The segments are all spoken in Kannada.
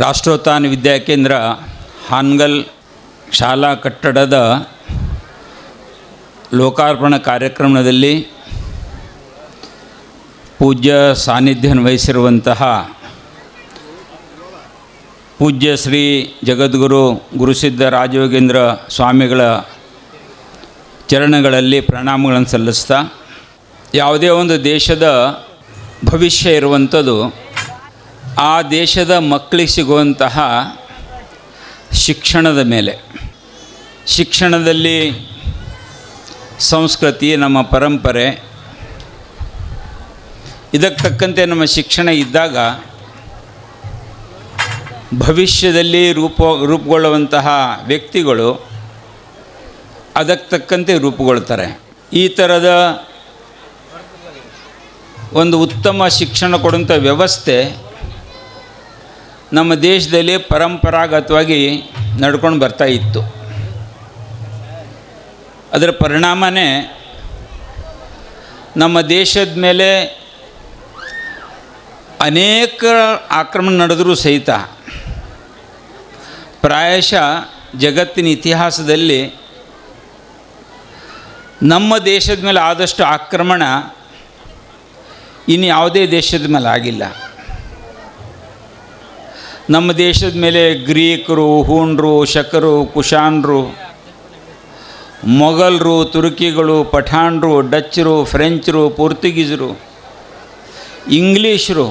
ರಾಷ್ಟ್ರೋತ್ಥಾನ ವಿದ್ಯಾಕೇಂದ್ರ ಹಾನ್ಗಲ್ ಶಾಲಾ ಕಟ್ಟಡದ ಲೋಕಾರ್ಪಣ ಕಾರ್ಯಕ್ರಮದಲ್ಲಿ ಪೂಜ್ಯ ಸಾನ್ನಿಧ್ಯ ವಹಿಸಿರುವಂತಹ ಪೂಜ್ಯ ಶ್ರೀ ಜಗದ್ಗುರು ಗುರುಸಿದ್ಧ ರಾಜಯೋಗೇಂದ್ರ ಸ್ವಾಮಿಗಳ ಚರಣಗಳಲ್ಲಿ ಪ್ರಣಾಮಗಳನ್ನು ಸಲ್ಲಿಸ್ತಾ, ಯಾವುದೇ ಒಂದು ದೇಶದ ಭವಿಷ್ಯ ಇರುವಂಥದ್ದು ಆ ದೇಶದ ಮಕ್ಕಳಿಗೆ ಸಿಗುವಂತಹ ಶಿಕ್ಷಣದ ಮೇಲೆ. ಶಿಕ್ಷಣದಲ್ಲಿ ಸಂಸ್ಕೃತಿ ನಮ್ಮ ಪರಂಪರೆ. ಇದಕ್ಕೆ ತಕ್ಕಂತೆ ನಮ್ಮ ಶಿಕ್ಷಣ ಇದ್ದಾಗ ಭವಿಷ್ಯದಲ್ಲಿ ರೂಪ, ರೂಪುಗೊಳ್ಳುವಂತಹ ವ್ಯಕ್ತಿಗಳು ಅದಕ್ಕೆ ತಕ್ಕಂತೆ ರೂಪುಗೊಳ್ತಾರೆ. ಈ ಥರದ ಒಂದು ಉತ್ತಮ ಶಿಕ್ಷಣ ಕೊಡುವಂಥ ವ್ಯವಸ್ಥೆ ನಮ್ಮ ದೇಶದಲ್ಲಿ ಪರಂಪರಾಗತವಾಗಿ ನಡ್ಕೊಂಡು ಬರ್ತಾ ಇತ್ತು. ಅದರ ಪರಿಣಾಮನೇ ನಮ್ಮ ದೇಶದ ಮೇಲೆ ಅನೇಕ ಆಕ್ರಮಣ ನಡೆದರೂ ಸಹಿತ ಪ್ರಾಯಶಃ ಜಗತ್ತಿನ ಇತಿಹಾಸದಲ್ಲಿ ನಮ್ಮ ದೇಶದ ಮೇಲೆ ಆದಷ್ಟು ಆಕ್ರಮಣ ಇನ್ನು ಯಾವುದೇ ದೇಶದ ಮೇಲೆ ಆಗಿಲ್ಲ. ನಮ್ಮ ದೇಶದ ಮೇಲೆ ಗ್ರೀಕರು, ಹೂನ್ರು, ಶಕರು, ಕುಶಾನ್ರು, ಮೊಘಲರು, ತುರ್ಕಿಗಳು, ಪಠಾಣ್ರು, ಡಚ್ಚರು, ಫ್ರೆಂಚರು ಪೋರ್ಚುಗೀಸರು ಇಂಗ್ಲೀಷರು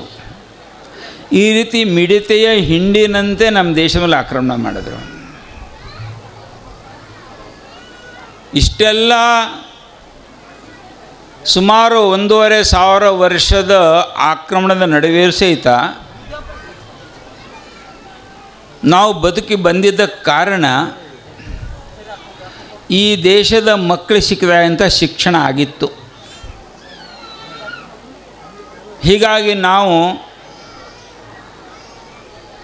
ಈ ರೀತಿ ಮಿಡಿತೆಯ ಹಿಂಡಿನಂತೆ ನಮ್ಮ ದೇಶ ಮೇಲೆ ಆಕ್ರಮಣ ಮಾಡಿದ್ರು. ಇಷ್ಟೆಲ್ಲ ಸುಮಾರು ಒಂದೂವರೆ ಸಾವಿರ ವರ್ಷದ ಆಕ್ರಮಣದ ನಡುವೆ ಸಹಿತ ನಾವು ಬದುಕಿ ಬಂದಿದ್ದ ಕಾರಣ ಈ ದೇಶದ ಮಕ್ಕಳು ಸಿಕ್ಕಿದಂಥ ಶಿಕ್ಷಣ ಆಗಿತ್ತು. ಹೀಗಾಗಿ ನಾವು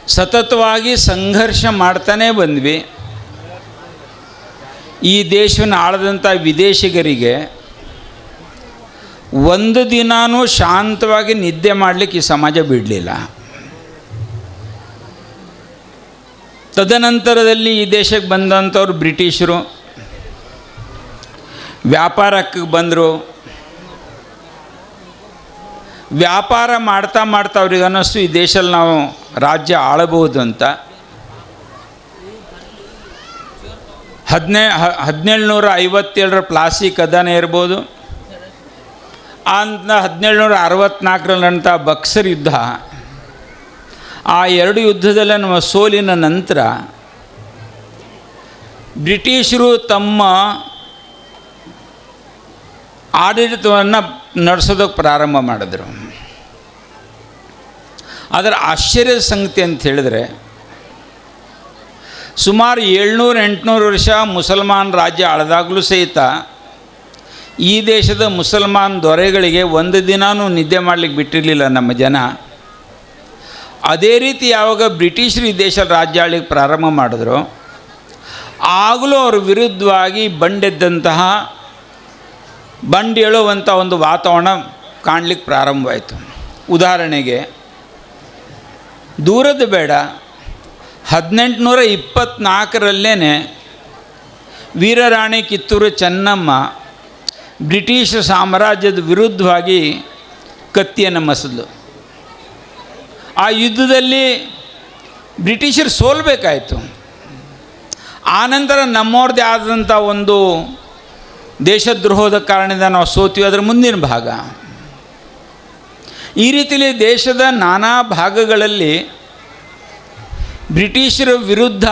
ಸತತವಾಗಿ ಸಂಘರ್ಷ ಮಾಡ್ತಾನೇ ಬಂದ್ವಿ. ಈ ದೇಶವನ್ನು ಆಳದಂಥ ವಿದೇಶಿಗರಿಗೆ ಒಂದು ದಿನಾನೂ ಶಾಂತವಾಗಿ ನಿದ್ದೆ ಮಾಡಲಿಕ್ಕೆ ಈ ಸಮಾಜ ಬಿಡಲಿಲ್ಲ. ತದನಂತರದಲ್ಲಿ ಈ ದೇಶಕ್ಕೆ ಬಂದಂಥವ್ರು ಬ್ರಿಟಿಷರು, ವ್ಯಾಪಾರಕ್ಕೆ ಬಂದರು. ವ್ಯಾಪಾರ ಮಾಡ್ತಾ ಮಾಡ್ತಾ ಅವ್ರಿಗೆ ಅನ್ನಿಸ್ತು, ಈ ದೇಶದಲ್ಲಿ ನಾವು ರಾಜ್ಯ ಆಳಬಹುದು ಅಂತ. ಹದಿನೇ ಹದಿನೇಳುನೂರ ಐವತ್ತೇಳರ ಪ್ಲಾಸಿ ಕದನ ಇರ್ಬೋದು. ಅಂತ ಹದಿನೇಳುನೂರ ಅರವತ್ತ್ನಾಲ್ಕರಲ್ಲಿ ನಡೆದ ಬಕ್ಸರ್ ಯುದ್ಧ. ಆ ಎರಡು ಯುದ್ಧದಲ್ಲಿ ನಮ್ಮ ಸೋಲಿನ ನಂತರ ಬ್ರಿಟಿಷರು ತಮ್ಮ ಆಡಳಿತವನ್ನು ನಡೆಸೋದಕ್ಕೆ ಪ್ರಾರಂಭ ಮಾಡಿದ್ರು. ಅದರ ಆಶ್ಚರ್ಯದ ಸಂಗತಿ ಅಂತ ಹೇಳಿದ್ರೆ, ಸುಮಾರು ಏಳ್ನೂರು ಎಂಟುನೂರು ವರ್ಷ ಮುಸಲ್ಮಾನ್ ರಾಜ್ಯ ಆಳದಾಗಲೂ ಸಹಿತ ಈ ದೇಶದ ಮುಸಲ್ಮಾನ್ ದೊರೆಗಳಿಗೆ ಒಂದು ದಿನಾನೂ ನಿದ್ದೆ ಮಾಡಲಿಕ್ಕೆ ಬಿಟ್ಟಿರಲಿಲ್ಲ ನಮ್ಮ ಜನ. ಅದೇ ರೀತಿ ಯಾವಾಗ ಬ್ರಿಟಿಷರು ಈ ದೇಶ ರಾಜ್ಯಾಳಿಗೆ ಪ್ರಾರಂಭ ಮಾಡಿದ್ರು, ಆಗಲೂ ಅವ್ರ ವಿರುದ್ಧವಾಗಿ ಬಂಡೆದ್ದಂತಹ ಬಂಡೇಳುವಂಥ ಒಂದು ವಾತಾವರಣ ಕಾಣಲಿಕ್ಕೆ ಪ್ರಾರಂಭವಾಯಿತು. ಉದಾಹರಣೆಗೆ, ದೂರದ ಬೇಡ, ಹದಿನೆಂಟುನೂರ ಇಪ್ಪತ್ತ್ನಾಲ್ಕರಲ್ಲೇ ವೀರರಾಣಿ ಕಿತ್ತೂರು ಚೆನ್ನಮ್ಮ ಬ್ರಿಟಿಷ್ ಸಾಮ್ರಾಜ್ಯದ ವಿರುದ್ಧವಾಗಿ ಕತ್ತಿಯನ್ನು ಮಸಲು ಆ ಯುದ್ಧದಲ್ಲಿ ಬ್ರಿಟಿಷರು ಸೋಲ್ಬೇಕಾಯಿತು. ಆನಂತರ ನಮ್ಮವ್ರದ್ದೇ ಆದಂಥ ಒಂದು ದೇಶದ್ರೋಹದ ಕಾರಣದಿಂದ ನಾವು ಸೋತೀವಿ, ಅದರ ಮುಂದಿನ ಭಾಗ. ಈ ರೀತಿಯಲ್ಲಿ ದೇಶದ ನಾನಾ ಭಾಗಗಳಲ್ಲಿ ಬ್ರಿಟಿಷರ ವಿರುದ್ಧ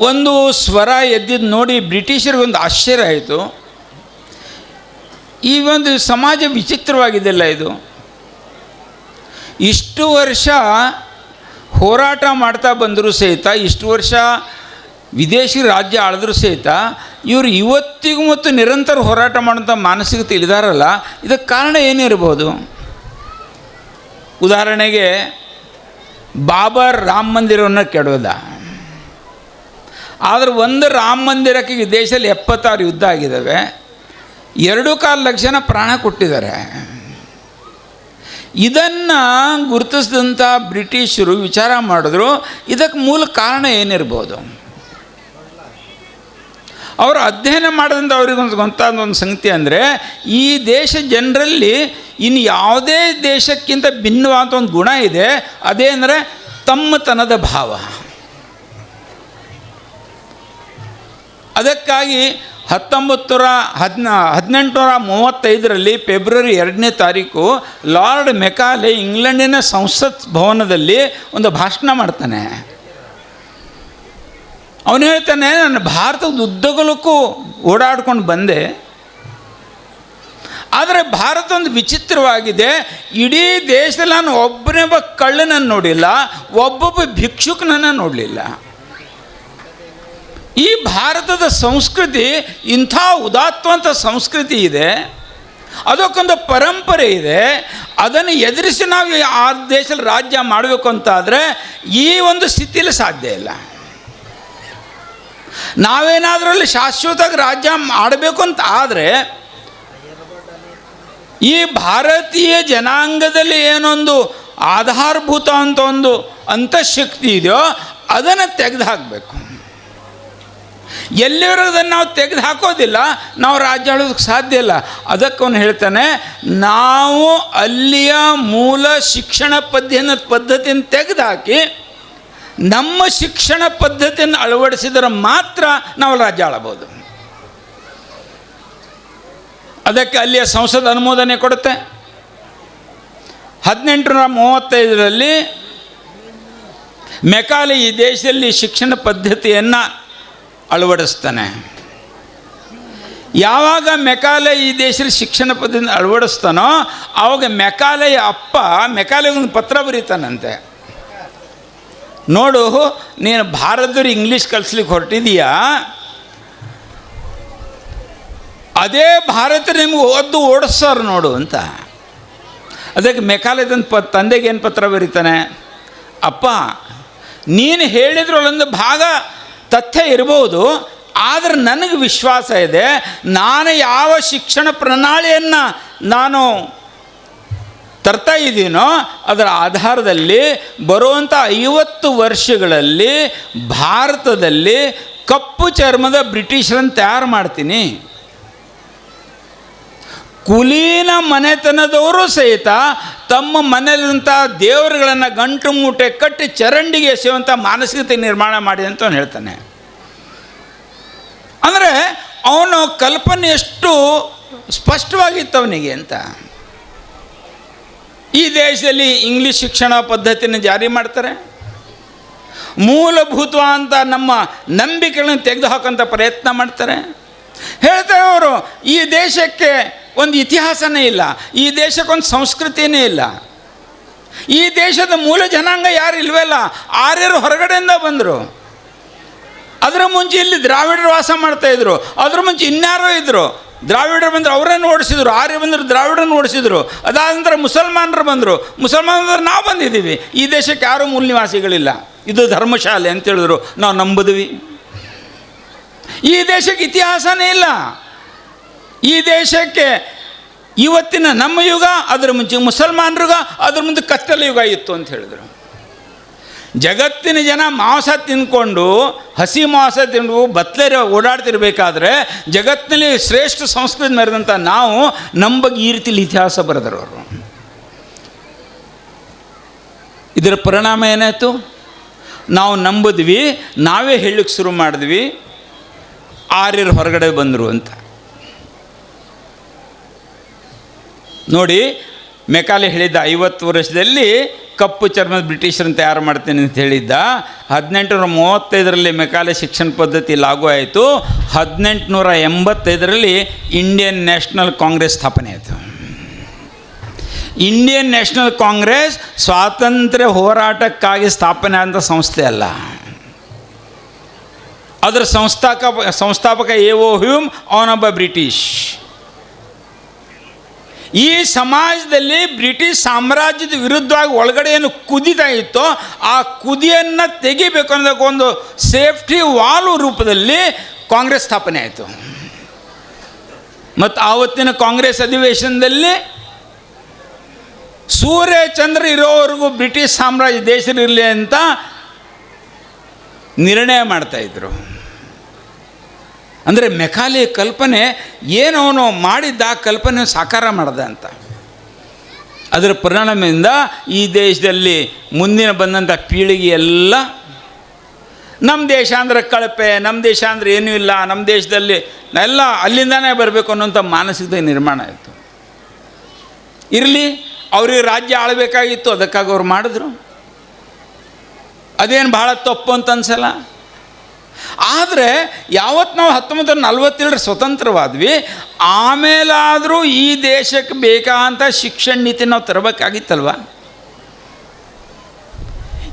ಒಂದು ಸ್ವರ ಎದ್ದಿದ್ದು ನೋಡಿ ಬ್ರಿಟಿಷರಿಗೊಂದು ಆಶ್ಚರ್ಯ ಆಯಿತು. ಈ ಒಂದು ಸಮಾಜ ವಿಚಿತ್ರವಾಗಿದೆಲ್ಲ ಇದು. ಇಷ್ಟು ವರ್ಷ ಹೋರಾಟ ಮಾಡ್ತಾ ಬಂದರೂ ಸಹಿತ, ಇಷ್ಟು ವರ್ಷ ವಿದೇಶಿ ರಾಜ್ಯ ಆಳಿದ್ರೂ ಸಹಿತ, ಇವರು ಇವತ್ತಿಗೂ ಮತ್ತು ನಿರಂತರ ಹೋರಾಟ ಮಾಡೋಂಥ ಮಾನಸಿಕತೆ ಇಳಿದಾರಲ್ಲ ಇದಕ್ಕೆ ಕಾರಣ ಏನಿರ್ಬೋದು ಉದಾಹರಣೆಗೆ ಬಾಬರ್ ರಾಮ ಮಂದಿರವನ್ನು ಕೆಡೋದ. ಆದರೆ ಒಂದು ರಾಮ ಮಂದಿರಕ್ಕೆ ಈ ದೇಶದಲ್ಲಿ ಎಪ್ಪತ್ತಾರು ಯುದ್ಧ ಆಗಿದ್ದಾವೆ. ಎರಡು ಕಾಲು ಲಕ್ಷ ಪ್ರಾಣ ಕೊಟ್ಟಿದ್ದಾರೆ. ಇದನ್ನು ಗುರುತಿಸಿದಂಥ ಬ್ರಿಟಿಷರು ವಿಚಾರ ಮಾಡಿದ್ರು. ಇದಕ್ಕೆ ಮೂಲ ಕಾರಣ ಏನಿರ್ಬೋದು? ಅವರು ಅಧ್ಯಯನ ಮಾಡಿದಂಥ ಅವ್ರಿಗೊಂದು ಗೊತ್ತಾದ ಒಂದು ಸಂಗತಿ ಅಂದರೆ, ಈ ದೇಶ ಜನರಲ್ಲಿ ಇನ್ನು ಯಾವುದೇ ದೇಶಕ್ಕಿಂತ ಭಿನ್ನವಾದ ಒಂದು ಗುಣ ಇದೆ, ಅದೇ ಅಂದರೆ ತಮ್ಮತನದ ಭಾವ. ಅದಕ್ಕಾಗಿ ಹತ್ತೊಂಬತ್ತು ನೂರ ಹದಿನ, ಹದಿನೆಂಟುನೂರ ಮೂವತ್ತೈದರಲ್ಲಿ ಫೆಬ್ರವರಿ ಎರಡನೇ ತಾರೀಕು ಲಾರ್ಡ್ ಮೆಕಾಲೆ ಇಂಗ್ಲೆಂಡಿನ ಸಂಸತ್ ಭವನದಲ್ಲಿ ಒಂದು ಭಾಷಣ ಮಾಡ್ತಾನೆ. ಅವನು ಹೇಳ್ತಾನೆ ನಾನು ಭಾರತದ ಉದ್ದಗಲಕ್ಕೂ ಓಡಾಡ್ಕೊಂಡು ಬಂದೆ. ಆದರೆ ಭಾರತ ಒಂದು ವಿಚಿತ್ರವಾಗಿದೆ. ಇಡೀ ದೇಶದಲ್ಲಿ ನಾನು ಒಬ್ಬನೇ ಒಬ್ಬ ಕಳ್ಳನನ್ನು ನೋಡಿಲ್ಲ, ಒಬ್ಬೊಬ್ಬ ಭಿಕ್ಷುಕನನ್ನು ನೋಡಲಿಲ್ಲ. ಈ ಭಾರತದ ಸಂಸ್ಕೃತಿ ಇಂಥ ಉದಾತ್ವಂತ ಸಂಸ್ಕೃತಿ ಇದೆ, ಅದಕ್ಕೊಂದು ಪರಂಪರೆ ಇದೆ, ಅದನ್ನು ಎದುರಿಸಿ ನಾವು ಆ ದೇಶದಲ್ಲಿ ರಾಜ್ಯ ಮಾಡಬೇಕು ಅಂತಾದರೆ ಈ ಒಂದು ಸ್ಥಿತಿಯಲ್ಲಿ ಸಾಧ್ಯ ಇಲ್ಲ. ನಾವೇನಾದ್ರಲ್ಲಿ ಶಾಶ್ವತವಾಗಿ ರಾಜ್ಯ ಮಾಡಬೇಕು ಅಂತ ಆದರೆ, ಈ ಭಾರತೀಯ ಜನಾಂಗದಲ್ಲಿ ಏನೊಂದು ಆಧಾರಭೂತ ಅಂತ ಒಂದು ಅಂತಃಶಕ್ತಿ ಇದೆಯೋ ಅದನ್ನು ತೆಗೆದು ಹಾಕಬೇಕು ಎಲ್ಲಿರೋದನ್ನು ನಾವು ತೆಗೆದು ಹಾಕೋದಿಲ್ಲ, ನಾವು ರಾಜ್ಯ ಆಳೋದಕ್ಕೆ ಸಾಧ್ಯ ಇಲ್ಲ. ಅದಕ್ಕೆ ಅವನು ಹೇಳ್ತಾನೆ, ನಾವು ಅಲ್ಲಿಯ ಮೂಲ ಶಿಕ್ಷಣ ಪದ್ಧತಿಯನ್ನು ಪದ್ಧತಿಯನ್ನು ತೆಗೆದುಹಾಕಿ ನಮ್ಮ ಶಿಕ್ಷಣ ಪದ್ಧತಿಯನ್ನು ಅಳವಡಿಸಿದರೆ ಮಾತ್ರ ನಾವು ರಾಜ್ಯ ಆಳಬಹುದು. ಅದಕ್ಕೆ ಅಲ್ಲಿಯ ಸಂಸದ ಅನುಮೋದನೆ ಕೊಡುತ್ತೆ. ಹದಿನೆಂಟುನೂರ ಮೂವತ್ತೈದರಲ್ಲಿ ಮೆಕಾಲೆ ಈ ದೇಶದಲ್ಲಿ ಶಿಕ್ಷಣ ಪದ್ಧತಿಯನ್ನು ಅಳವಡಿಸ್ತಾನೆ. ಯಾವಾಗ ಮೆಕಾಲೆ ಈ ದೇಶದಲ್ಲಿ ಶಿಕ್ಷಣ ಪದ್ಧತಿ ಅಳವಡಿಸ್ತಾನೋ ಆವಾಗ ಮೆಕಾಲೆಯ ಅಪ್ಪ ಮೆಕಾಲೆಗೆ ಒಂದು ಪತ್ರ ಬರೀತಾನಂತೆ. ನೋಡು, ನೀನು ಭಾರತದವ್ರು ಇಂಗ್ಲೀಷ್ ಕಲಿಸ್ಲಿಕ್ಕೆ ಹೊರಟಿದೀಯಾ? ಅದೇ ಭಾರತ ನಿಮ್ಗೆ ಓದ್ದು ಓಡಿಸ್ತಾರೆ ನೋಡು ಅಂತ. ಅದಕ್ಕೆ ಮೆಕಾಲೆದನ್ ಪ, ತಂದೆಗೆ ಏನು ಪತ್ರ ಬರೀತಾನೆ? ಅಪ್ಪ, ನೀನು ಹೇಳಿದ್ರೊಳೊಂದು ಭಾಗ ತಥ್ಯ ಇರ್ಬೋದು, ಆದರೆ ನನಗೆ ವಿಶ್ವಾಸ ಇದೆ, ನಾನು ಯಾವ ಶಿಕ್ಷಣ ಪ್ರಣಾಳಿಯನ್ನು ನಾನು ತರ್ತಾ ಇದ್ದೀನೋ, ಅದರ ಆಧಾರದಲ್ಲಿ ಬರುವಂಥ ಐವತ್ತು ವರ್ಷಗಳಲ್ಲಿ ಭಾರತದಲ್ಲಿ ಕಪ್ಪು ಚರ್ಮದ ಬ್ರಿಟಿಷರನ್ನು ತಯಾರು ಮಾಡ್ತೀನಿ. ಕುಲೀನ ಮನೆತನದವರು ಸಹಿತ ತಮ್ಮ ಮನೆಯಲ್ಲಿರುವಂಥ ದೇವರುಗಳನ್ನು ಗಂಟು ಮೂಟೆ ಕಟ್ಟಿ ಚರಂಡಿಗೆ ಎಸೆಯುವಂಥ ಮಾನಸಿಕತೆ ನಿರ್ಮಾಣ ಮಾಡಿ ಅಂತ ಅವನು ಹೇಳ್ತಾನೆ. ಅಂದರೆ ಅವನು ಕಲ್ಪನೆ ಎಷ್ಟು ಸ್ಪಷ್ಟವಾಗಿತ್ತು ಅವನಿಗೆ ಅಂತ. ಈ ದೇಶದಲ್ಲಿ ಇಂಗ್ಲೀಷ್ ಶಿಕ್ಷಣ ಪದ್ಧತಿಯನ್ನು ಜಾರಿ ಮಾಡ್ತಾರೆ. ಮೂಲಭೂತ ಅಂತ ನಮ್ಮ ನಂಬಿಕೆಗಳನ್ನು ತೆಗೆದುಹಾಕೋಂಥ ಪ್ರಯತ್ನ ಮಾಡ್ತಾರೆ. ಹೇಳ್ತಾರೆ ಅವರು, ಈ ದೇಶಕ್ಕೆ ಒಂದು ಇತಿಹಾಸನೇ ಇಲ್ಲ, ಈ ದೇಶಕ್ಕೊಂದು ಸಂಸ್ಕೃತಿನೇ ಇಲ್ಲ. ಈ ದೇಶದ ಮೂಲ ಜನಾಂಗ ಯಾರು ಇಲ್ವಲ್ಲ, ಆರ್ಯರು ಹೊರಗಡೆಯಿಂದ ಬಂದರು. ಅದರ ಮುಂಚೆ ಇಲ್ಲಿ ದ್ರಾವಿಡರು ವಾಸ ಮಾಡ್ತಾ ಇದ್ರು, ಅದ್ರ ಮುಂಚೆ ಇನ್ಯಾರೋ ಇದ್ದರು ದ್ರಾವಿಡರು ಬಂದರು, ಅವರನ್ನು ಓಡಿಸಿದ್ರು, ಆರ್ಯ ಬಂದರು ದ್ರಾವಿಡನ್ನು ಓಡಿಸಿದ್ರು. ಅದಾದ ನಂತರ ಮುಸಲ್ಮಾನರು ಬಂದರು. ಮುಸಲ್ಮಾನರು ನಾವು ಬಂದಿದ್ದೀವಿ. ಈ ದೇಶಕ್ಕೆ ಯಾರು ಮೂಲ ನಿವಾಸಿಗಳಿಲ್ಲ ಇದು ಧರ್ಮಶಾಲೆ ಅಂತ ಹೇಳಿದ್ರು. ನಾವು ನಂಬಿದ್ವಿ. ಈ ದೇಶಕ್ಕೆ ಇತಿಹಾಸನೇ ಇಲ್ಲ. ಈ ದೇಶಕ್ಕೆ ಇವತ್ತಿನ ನಮ್ಮ ಯುಗ, ಅದರ ಮುಂಚೆ ಮುಸಲ್ಮಾನರುಗ, ಅದ್ರ ಮುಂದೆ ಕತ್ತಲ ಯುಗ ಇತ್ತು ಅಂತ ಹೇಳಿದರು. ಜಗತ್ತಿನ ಜನ ಮಾಂಸ ತಿಂದ್ಕೊಂಡು ಹಸಿ ಮಾಂಸ ತಿಂದು ಬತ್ತಲೇರಿ ಓಡಾಡ್ತಿರ್ಬೇಕಾದ್ರೆ ಜಗತ್ತಿನಲ್ಲಿ ಶ್ರೇಷ್ಠ ಸಂಸ್ಕೃತಿ ಮೆರೆದಂಥ ನಾವು ನಮ್ಮ ಬಗ್ಗೆ ಈ ರೀತಿಲಿ ಇತಿಹಾಸ ಬರೆದರು ಅವರು. ಇದರ ಪರಿಣಾಮ ಏನಾಯಿತು? ನಾವು ನಂಬಿದ್ವಿ, ನಾವೇ ಹೇಳಕ್ಕೆ ಶುರು ಮಾಡಿದ್ವಿ, ಆರ್ಯರು ಹೊರಗಡೆ ಬಂದರು ಅಂತ. ನೋಡಿ ಮೆಕಾಲೆ ಹೇಳಿದ್ದ ಐವತ್ತು ವರ್ಷದಲ್ಲಿ ಕಪ್ಪು ಚರ್ಮದ ಬ್ರಿಟಿಷರನ್ನು ತಯಾರು ಮಾಡ್ತೇನೆ ಅಂತ ಹೇಳಿದ್ದ. ಹದಿನೆಂಟುನೂರ ಮೂವತ್ತೈದರಲ್ಲಿ ಮೆಕಾಲೆ ಶಿಕ್ಷಣ ಪದ್ಧತಿ ಲಾಗು ಆಯಿತು. ಹದಿನೆಂಟುನೂರ ಎಂಬತ್ತೈದರಲ್ಲಿ ಇಂಡಿಯನ್ ನ್ಯಾಷನಲ್ ಕಾಂಗ್ರೆಸ್ ಸ್ಥಾಪನೆ ಆಯಿತು. ಇಂಡಿಯನ್ ನ್ಯಾಷನಲ್ ಕಾಂಗ್ರೆಸ್ ಸ್ವಾತಂತ್ರ್ಯ ಹೋರಾಟಕ್ಕಾಗಿ ಸ್ಥಾಪನೆ ಆದಂಥ ಸಂಸ್ಥೆ ಅಲ್ಲ. ಅದರ ಸಂಸ್ಥಾಪಕ ಸಂಸ್ಥಾಪಕ ಎ ಓ ಹ್ಯೂಮ್, ಅವನೊಬ್ಬ ಬ್ರಿಟಿಷ್. ಈ ಸಮಾಜದಲ್ಲಿ ಬ್ರಿಟಿಷ್ ಸಾಮ್ರಾಜ್ಯದ ವಿರುದ್ಧವಾಗಿ ಒಳಗಡೆ ಏನು ಕುದಿತಾ ಇತ್ತು, ಆ ಕುದಿಯನ್ನು ತೆಗಿಬೇಕು ಅನ್ನೋದಕ್ಕೆ ಒಂದು ಸೇಫ್ಟಿ ವಾಲು ರೂಪದಲ್ಲಿ ಕಾಂಗ್ರೆಸ್ ಸ್ಥಾಪನೆ ಆಯಿತು. ಮತ್ತು ಆವತ್ತಿನ ಕಾಂಗ್ರೆಸ್ ಅಧಿವೇಶನದಲ್ಲಿ ಸೂರ್ಯ ಚಂದ್ರ ಇರೋವರೆಗೂ ಬ್ರಿಟಿಷ್ ಸಾಮ್ರಾಜ್ಯ ದೇಶದಲ್ಲಿರಲಿ ಅಂತ ನಿರ್ಣಯ ಮಾಡ್ತಾಯಿದ್ರು ಅಂದರೆ ಮೆಕಾಲಿ ಕಲ್ಪನೆ ಏನು ಅವನು ಮಾಡಿದ್ದ ಕಲ್ಪನೆ ಸಾಕಾರ ಮಾಡ್ದ ಅಂತ. ಅದರ ಪರಿಣಾಮದಿಂದ ಈ ದೇಶದಲ್ಲಿ ಮುಂದಿನ ಬಂದಂಥ ಪೀಳಿಗೆ ಎಲ್ಲ ನಮ್ಮ ದೇಶ ಅಂದರೆ ಕಳಪೆ ನಮ್ಮ ದೇಶ ಅಂದರೆ ಏನೂ ಇಲ್ಲ ನಮ್ಮ ದೇಶದಲ್ಲಿ ಎಲ್ಲ ಅಲ್ಲಿಂದಾನೇ ಬರಬೇಕು ಅನ್ನೋಂಥ ಮಾನಸಿಕತೆ ನಿರ್ಮಾಣ ಆಯಿತು. ಇರಲಿ, ಅವ್ರಿಗೆ ರಾಜ್ಯ ಆಳಬೇಕಾಗಿತ್ತು, ಅದಕ್ಕಾಗಿ ಅವ್ರು ಮಾಡಿದ್ರು. ಅದೇನು ಭಾಳ ತಪ್ಪು ಅಂತ ಅನ್ಸಲ್ಲ? ಆದರೆ ಯಾವತ್ತು ನಾವು ಹತ್ತೊಂಬತ್ತು ನಲ್ವತ್ತೇಳರ ಸ್ವತಂತ್ರವಾದ್ವಿ, ಆಮೇಲಾದರೂ ಈ ದೇಶಕ್ಕೆ ಬೇಕಾದಂಥ ಶಿಕ್ಷಣ ನೀತಿ ನಾವು ತರಬೇಕಾಗಿತ್ತಲ್ವ?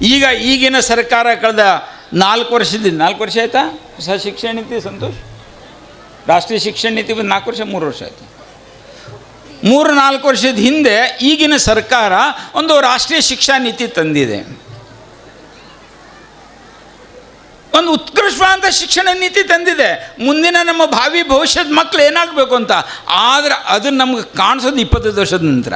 ಈಗ ಈಗಿನ ಸರ್ಕಾರ ಕಳೆದ ನಾಲ್ಕು ವರ್ಷದಿಂದ, ನಾಲ್ಕು ವರ್ಷ ಆಯ್ತಾ? ಹೊಸ ಶಿಕ್ಷಣ ನೀತಿ, ಸಂತೋಷ್? ರಾಷ್ಟ್ರೀಯ ಶಿಕ್ಷಣ ನೀತಿ ಬಂದು ನಾಲ್ಕು ವರ್ಷ, ಮೂರು ವರ್ಷ ಆಯಿತು. ಮೂರು ನಾಲ್ಕು ವರ್ಷದ ಹಿಂದೆ ಈಗಿನ ಸರ್ಕಾರ ಒಂದು ರಾಷ್ಟ್ರೀಯ ಶಿಕ್ಷಾ ನೀತಿ ತಂದಿದೆ. ಒಂದು ಉತ್ಕೃಷ್ಟವಾದ ಶಿಕ್ಷಣ ನೀತಿ ತಂದಿದೆ. ಮುಂದಿನ ನಮ್ಮ ಭಾವಿ ಭವಿಷ್ಯದ ಮಕ್ಕಳು ಏನಾಗಬೇಕು ಅಂತ? ಆದರೆ ಅದು ನಮ್ಗೆ ಕಾಣಿಸೋದು ಇಪ್ಪತ್ತೈದು ವರ್ಷದ ನಂತರ.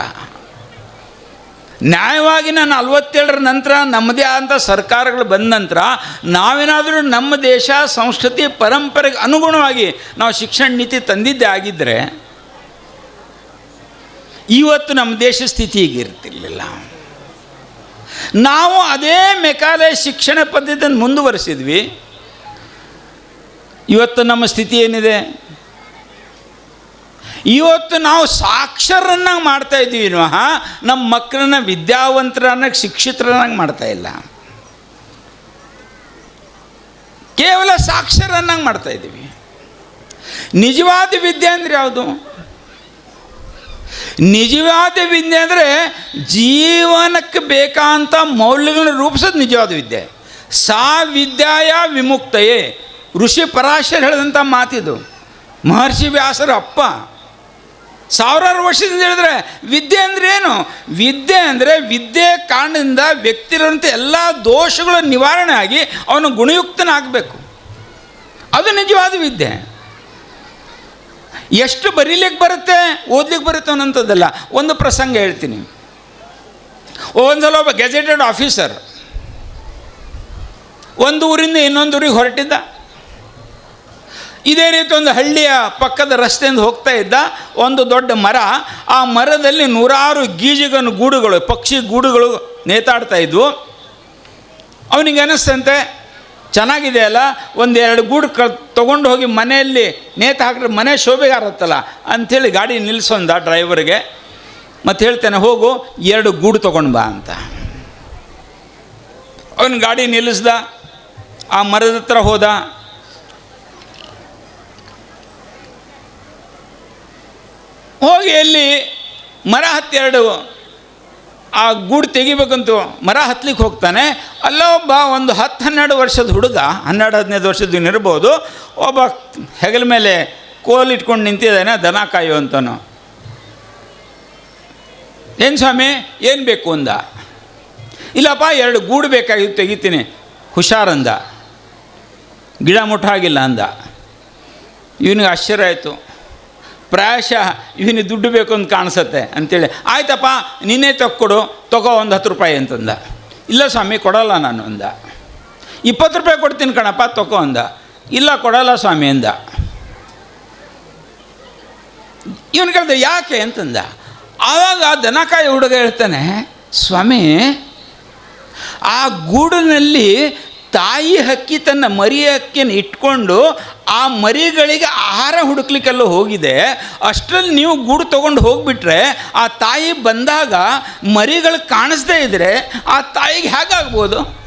ನ್ಯಾಯವಾಗಿ ನಾನು ಅಲ್ವತ್ತೇಳರ ನಂತರ ನಮ್ಮದೇ ಆದಂಥ ಸರ್ಕಾರಗಳು ಬಂದ ನಂತರ ನಾವೇನಾದರೂ ನಮ್ಮ ದೇಶ, ಸಂಸ್ಕೃತಿ, ಪರಂಪರೆಗೆ ಅನುಗುಣವಾಗಿ ನಾವು ಶಿಕ್ಷಣ ನೀತಿ ತಂದಿದ್ದೇ ಆಗಿದ್ದರೆ ಇವತ್ತು ನಮ್ಮ ದೇಶ ಸ್ಥಿತಿ ಹೀಗಿರ್ತಿರ್ಲಿಲ್ಲ. ನಾವು ಅದೇ ಮೆಕಾಲೆ ಶಿಕ್ಷಣ ಪದ್ಧತಿಯನ್ನು ಮುಂದುವರಿಸಿದ್ವಿ. ಇವತ್ತು ನಮ್ಮ ಸ್ಥಿತಿ ಏನಿದೆ? ಇವತ್ತು ನಾವು ಸಾಕ್ಷರನ್ನಾಗಿ ಮಾಡ್ತಾ ಇದ್ದೀವಿ ನಮ್ಮ ಮಕ್ಕಳನ್ನ ವಿದ್ಯಾವಂತರನ್ನಾಗಿ, ಶಿಕ್ಷಿತರನ್ನಾಗಿ ಮಾಡ್ತಾ ಇಲ್ಲ. ಕೇವಲ ಸಾಕ್ಷರನ್ನಾಗಿ ಮಾಡ್ತಾ ಇದ್ದೀವಿ. ನಿಜವಾದ ವಿದ್ಯೆ ಅಂದರೆ ಯಾವುದು? ನಿಜವಾದ ವಿದ್ಯೆ ಅಂದರೆ ಜೀವನಕ್ಕೆ ಬೇಕಾದಂಥ ಮೌಲ್ಯಗಳನ್ನ ರೂಪಿಸೋದು ನಿಜವಾದ ವಿದ್ಯೆ. ಸಾ ವಿದ್ಯಾಯ ವಿಮುಕ್ತಯೇ. ಋಷಿ ಪರಾಶರ ಹೇಳಿದಂಥ ಮಾತಿದು. ಮಹರ್ಷಿ ವ್ಯಾಸರ, ಅಪ್ಪ, ಸಾವಿರಾರು ವರ್ಷದಿಂದ ಹೇಳಿದ್ರೆ ವಿದ್ಯೆ ಅಂದರೆ ಏನು? ವಿದ್ಯೆ ಅಂದರೆ ವಿದ್ಯೆ ಕಾರಣದಿಂದ ವ್ಯಕ್ತಿರಂಥ ಎಲ್ಲ ದೋಷಗಳ ನಿವಾರಣೆ ಆಗಿ ಅವನು ಗುಣಯುಕ್ತನಾಗಬೇಕು. ಅದು ನಿಜವಾದ ವಿದ್ಯೆ. ಎಷ್ಟು ಬರೀಲಿಕ್ಕೆ ಬರುತ್ತೆ, ಓದ್ಲಿಕ್ಕೆ ಬರುತ್ತೆ ಅನ್ನೋಂಥದ್ದಲ್ಲ ಒಂದು ಪ್ರಸಂಗ ಹೇಳ್ತೀನಿ. ಒಂದ್ಸಲ ಒಬ್ಬ ಗೆಜೆಟೆಡ್ ಆಫೀಸರ್ ಒಂದು ಊರಿಂದ ಇನ್ನೊಂದು ಊರಿಗೆ ಹೊರಟಿದ್ದ. ಇದೇ ರೀತಿ ಒಂದು ಹಳ್ಳಿಯ ಪಕ್ಕದ ರಸ್ತೆಯಿಂದ ಹೋಗ್ತಾ ಇದ್ದ ಒಂದು ದೊಡ್ಡ ಮರ. ಆ ಮರದಲ್ಲಿ ನೂರಾರು ಗೀಜಿಗನ ಗೂಡುಗಳು, ಪಕ್ಷಿ ಗೂಡುಗಳು ನೇತಾಡ್ತಾ ಇದ್ವು. ಅವನಿಗೆ ಅನ್ನಿಸ್ತಂತೆ ಚೆನ್ನಾಗಿದೆ ಅಲ್ಲ? ಒಂದು ಎರಡು ಗೂಡು ಕ, ತೊಗೊಂಡು ಹೋಗಿ ಮನೆಯಲ್ಲಿ ನೇತು ಹಾಕಿದ್ರೆ ಮನೆ ಶೋಭೆಗಾರತ್ತಲ್ಲ ಅಂಥೇಳಿ ಗಾಡಿ ನಿಲ್ಲಿಸೊಂದ ಡ್ರೈವರ್ಗೆ. ಮತ್ತು ಹೇಳ್ತೇನೆ, ಹೋಗು, ಎರಡು ಗೂಡು ತೊಗೊಂಡು ಬಾ ಅಂತ. ಅವನು ಗಾಡಿ ನಿಲ್ಲಿಸ್ದ, ಆ ಮರದ ಹತ್ರ ಹೋದ. ಹೋಗಿ ಎಲ್ಲಿ ಮರ ಹತ್ತೆರಡು ಆ ಗೂಡು ತೆಗಿಬೇಕಂತೂ ಮರ ಹತ್ಲಿಕ್ಕೆ ಹೋಗ್ತಾನೆ. ಅಲ್ಲೊಬ್ಬ ಒಂದು ಹತ್ತು ಹನ್ನೆರಡು ವರ್ಷದ ಹುಡುಗ, ಹನ್ನೆರಡು ಹದಿನೈದು ವರ್ಷದ ಇರ್ಬೋದು, ಒಬ್ಬ ಹೆಗಲ ಮೇಲೆ ಕೋಲ್ ಇಟ್ಕೊಂಡು ನಿಂತಿದ್ದಾನೆ, ದನ ಕಾಯೋ ಅಂತನು. ಏನು ಸ್ವಾಮಿ, ಏನು ಬೇಕು ಅಂದ? ಇಲ್ಲಪ್ಪ, ಎರಡು ಗೂಡು ಬೇಕಾಗಿತ್ತು, ತೆಗಿತೀನಿ. ಹುಷಾರಂದ ಗಿಡ ಮುಟ್ಟಾಗಿಲ್ಲ ಅಂದ. ಇವನಿಗೆ ಆಶ್ಚರ್ಯ ಆಯಿತು. ಪ್ರಾಯಶಃ ಇವನಿಗೆ ದುಡ್ಡು ಬೇಕು ಅಂತ ಕಾಣಿಸುತ್ತೆ ಅಂತೇಳಿ. ಆಯ್ತಪ್ಪ ನೀನೇ ತಕ್ಕೊಡು ತಗೋ ಒಂದು ಹತ್ತು ರೂಪಾಯಿ ಅಂತಂದ. ಇಲ್ಲ ಸ್ವಾಮಿ, ಕೊಡಲ್ಲ ನಾನು ಅಂದ. ಇಪ್ಪತ್ತು ರೂಪಾಯಿ ಕೊಡ್ತೀನಿ ಕಣಪ್ಪ ತಗೋ ಅಂದ. ಇಲ್ಲ, ಕೊಡಲ್ಲ ಸ್ವಾಮಿ ಅಂದ. ಇವನು ಕೇಳಿದೆ, ಯಾಕೆ ಅಂತಂದ. ಆವಾಗ ದನಕಾಯಿ ಹುಡುಗ ಹೇಳ್ತಾನೆ, ಸ್ವಾಮಿ, ಆ ಗೂಡಿನಲ್ಲಿ ತಾಯಿ ಹಕ್ಕಿ ತನ್ನ ಮರಿ ಹಕ್ಕಿಯನ್ನು ಇಟ್ಕೊಂಡು ಆ ಮರಿಗಳಿಗೆ ಆಹಾರ ಹುಡುಕ್ಲಿಕ್ಕೆಲ್ಲ ಹೋಗಿದೆ. ಅಷ್ಟರಲ್ಲಿ ನೀವು ಗೂಡು ತೊಗೊಂಡು ಹೋಗಿಬಿಟ್ರೆ ಆ ತಾಯಿ ಬಂದಾಗ ಮರಿಗಳು ಕಾಣಿಸ್ದೇ ಇದ್ದರೆ ಆ ತಾಯಿಗೆ ಹೇಗಾಗ್ಬೋದು?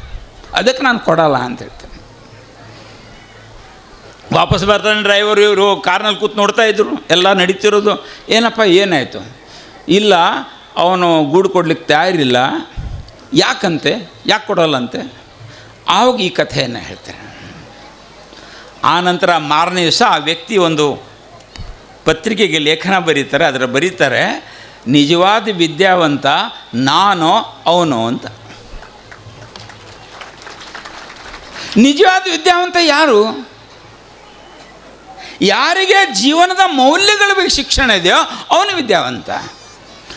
ಅದಕ್ಕೆ ನಾನು ಕೊಡಲ್ಲ ಅಂತ ಹೇಳ್ತೇನೆ. ವಾಪಸ್ ಬರ್ತಾನೆ ಡ್ರೈವರ್ ಇವರು ಕಾರ್ನಲ್ಲಿ ಕೂತ್ ನೋಡ್ತಾ ಇದ್ರು, ಎಲ್ಲ ನಡೀತಿರೋದು. ಏನಪ್ಪ, ಏನಾಯಿತು? ಇಲ್ಲ, ಅವನು ಗೂಡು ಕೊಡ್ಲಿಕ್ಕೆ ತಯಾರಿಲ್ಲ. ಯಾಕಂತೆ? ಯಾಕೆ ಕೊಡಲ್ಲಂತೆ? ಆವಾಗ ಈ ಕಥೆಯನ್ನು ಹೇಳ್ತಾರೆ ಆನಂತರ ಮಾರನೇ ದಿವಸ ಆ ವ್ಯಕ್ತಿ ಒಂದು ಪತ್ರಿಕೆಗೆ ಲೇಖನ ಬರೀತಾರೆ, ಅದರ ಬರೀತಾರೆ, ನಿಜವಾದ ವಿದ್ಯಾವಂತ ನಾನು ಅವನು ಅಂತ. ನಿಜವಾದ ವಿದ್ಯಾವಂತ ಯಾರು? ಯಾರಿಗೆ ಜೀವನದ ಮೌಲ್ಯಗಳ ಬಗ್ಗೆ ಶಿಕ್ಷಣ ಇದೆಯೋ ಅವನು ವಿದ್ಯಾವಂತ.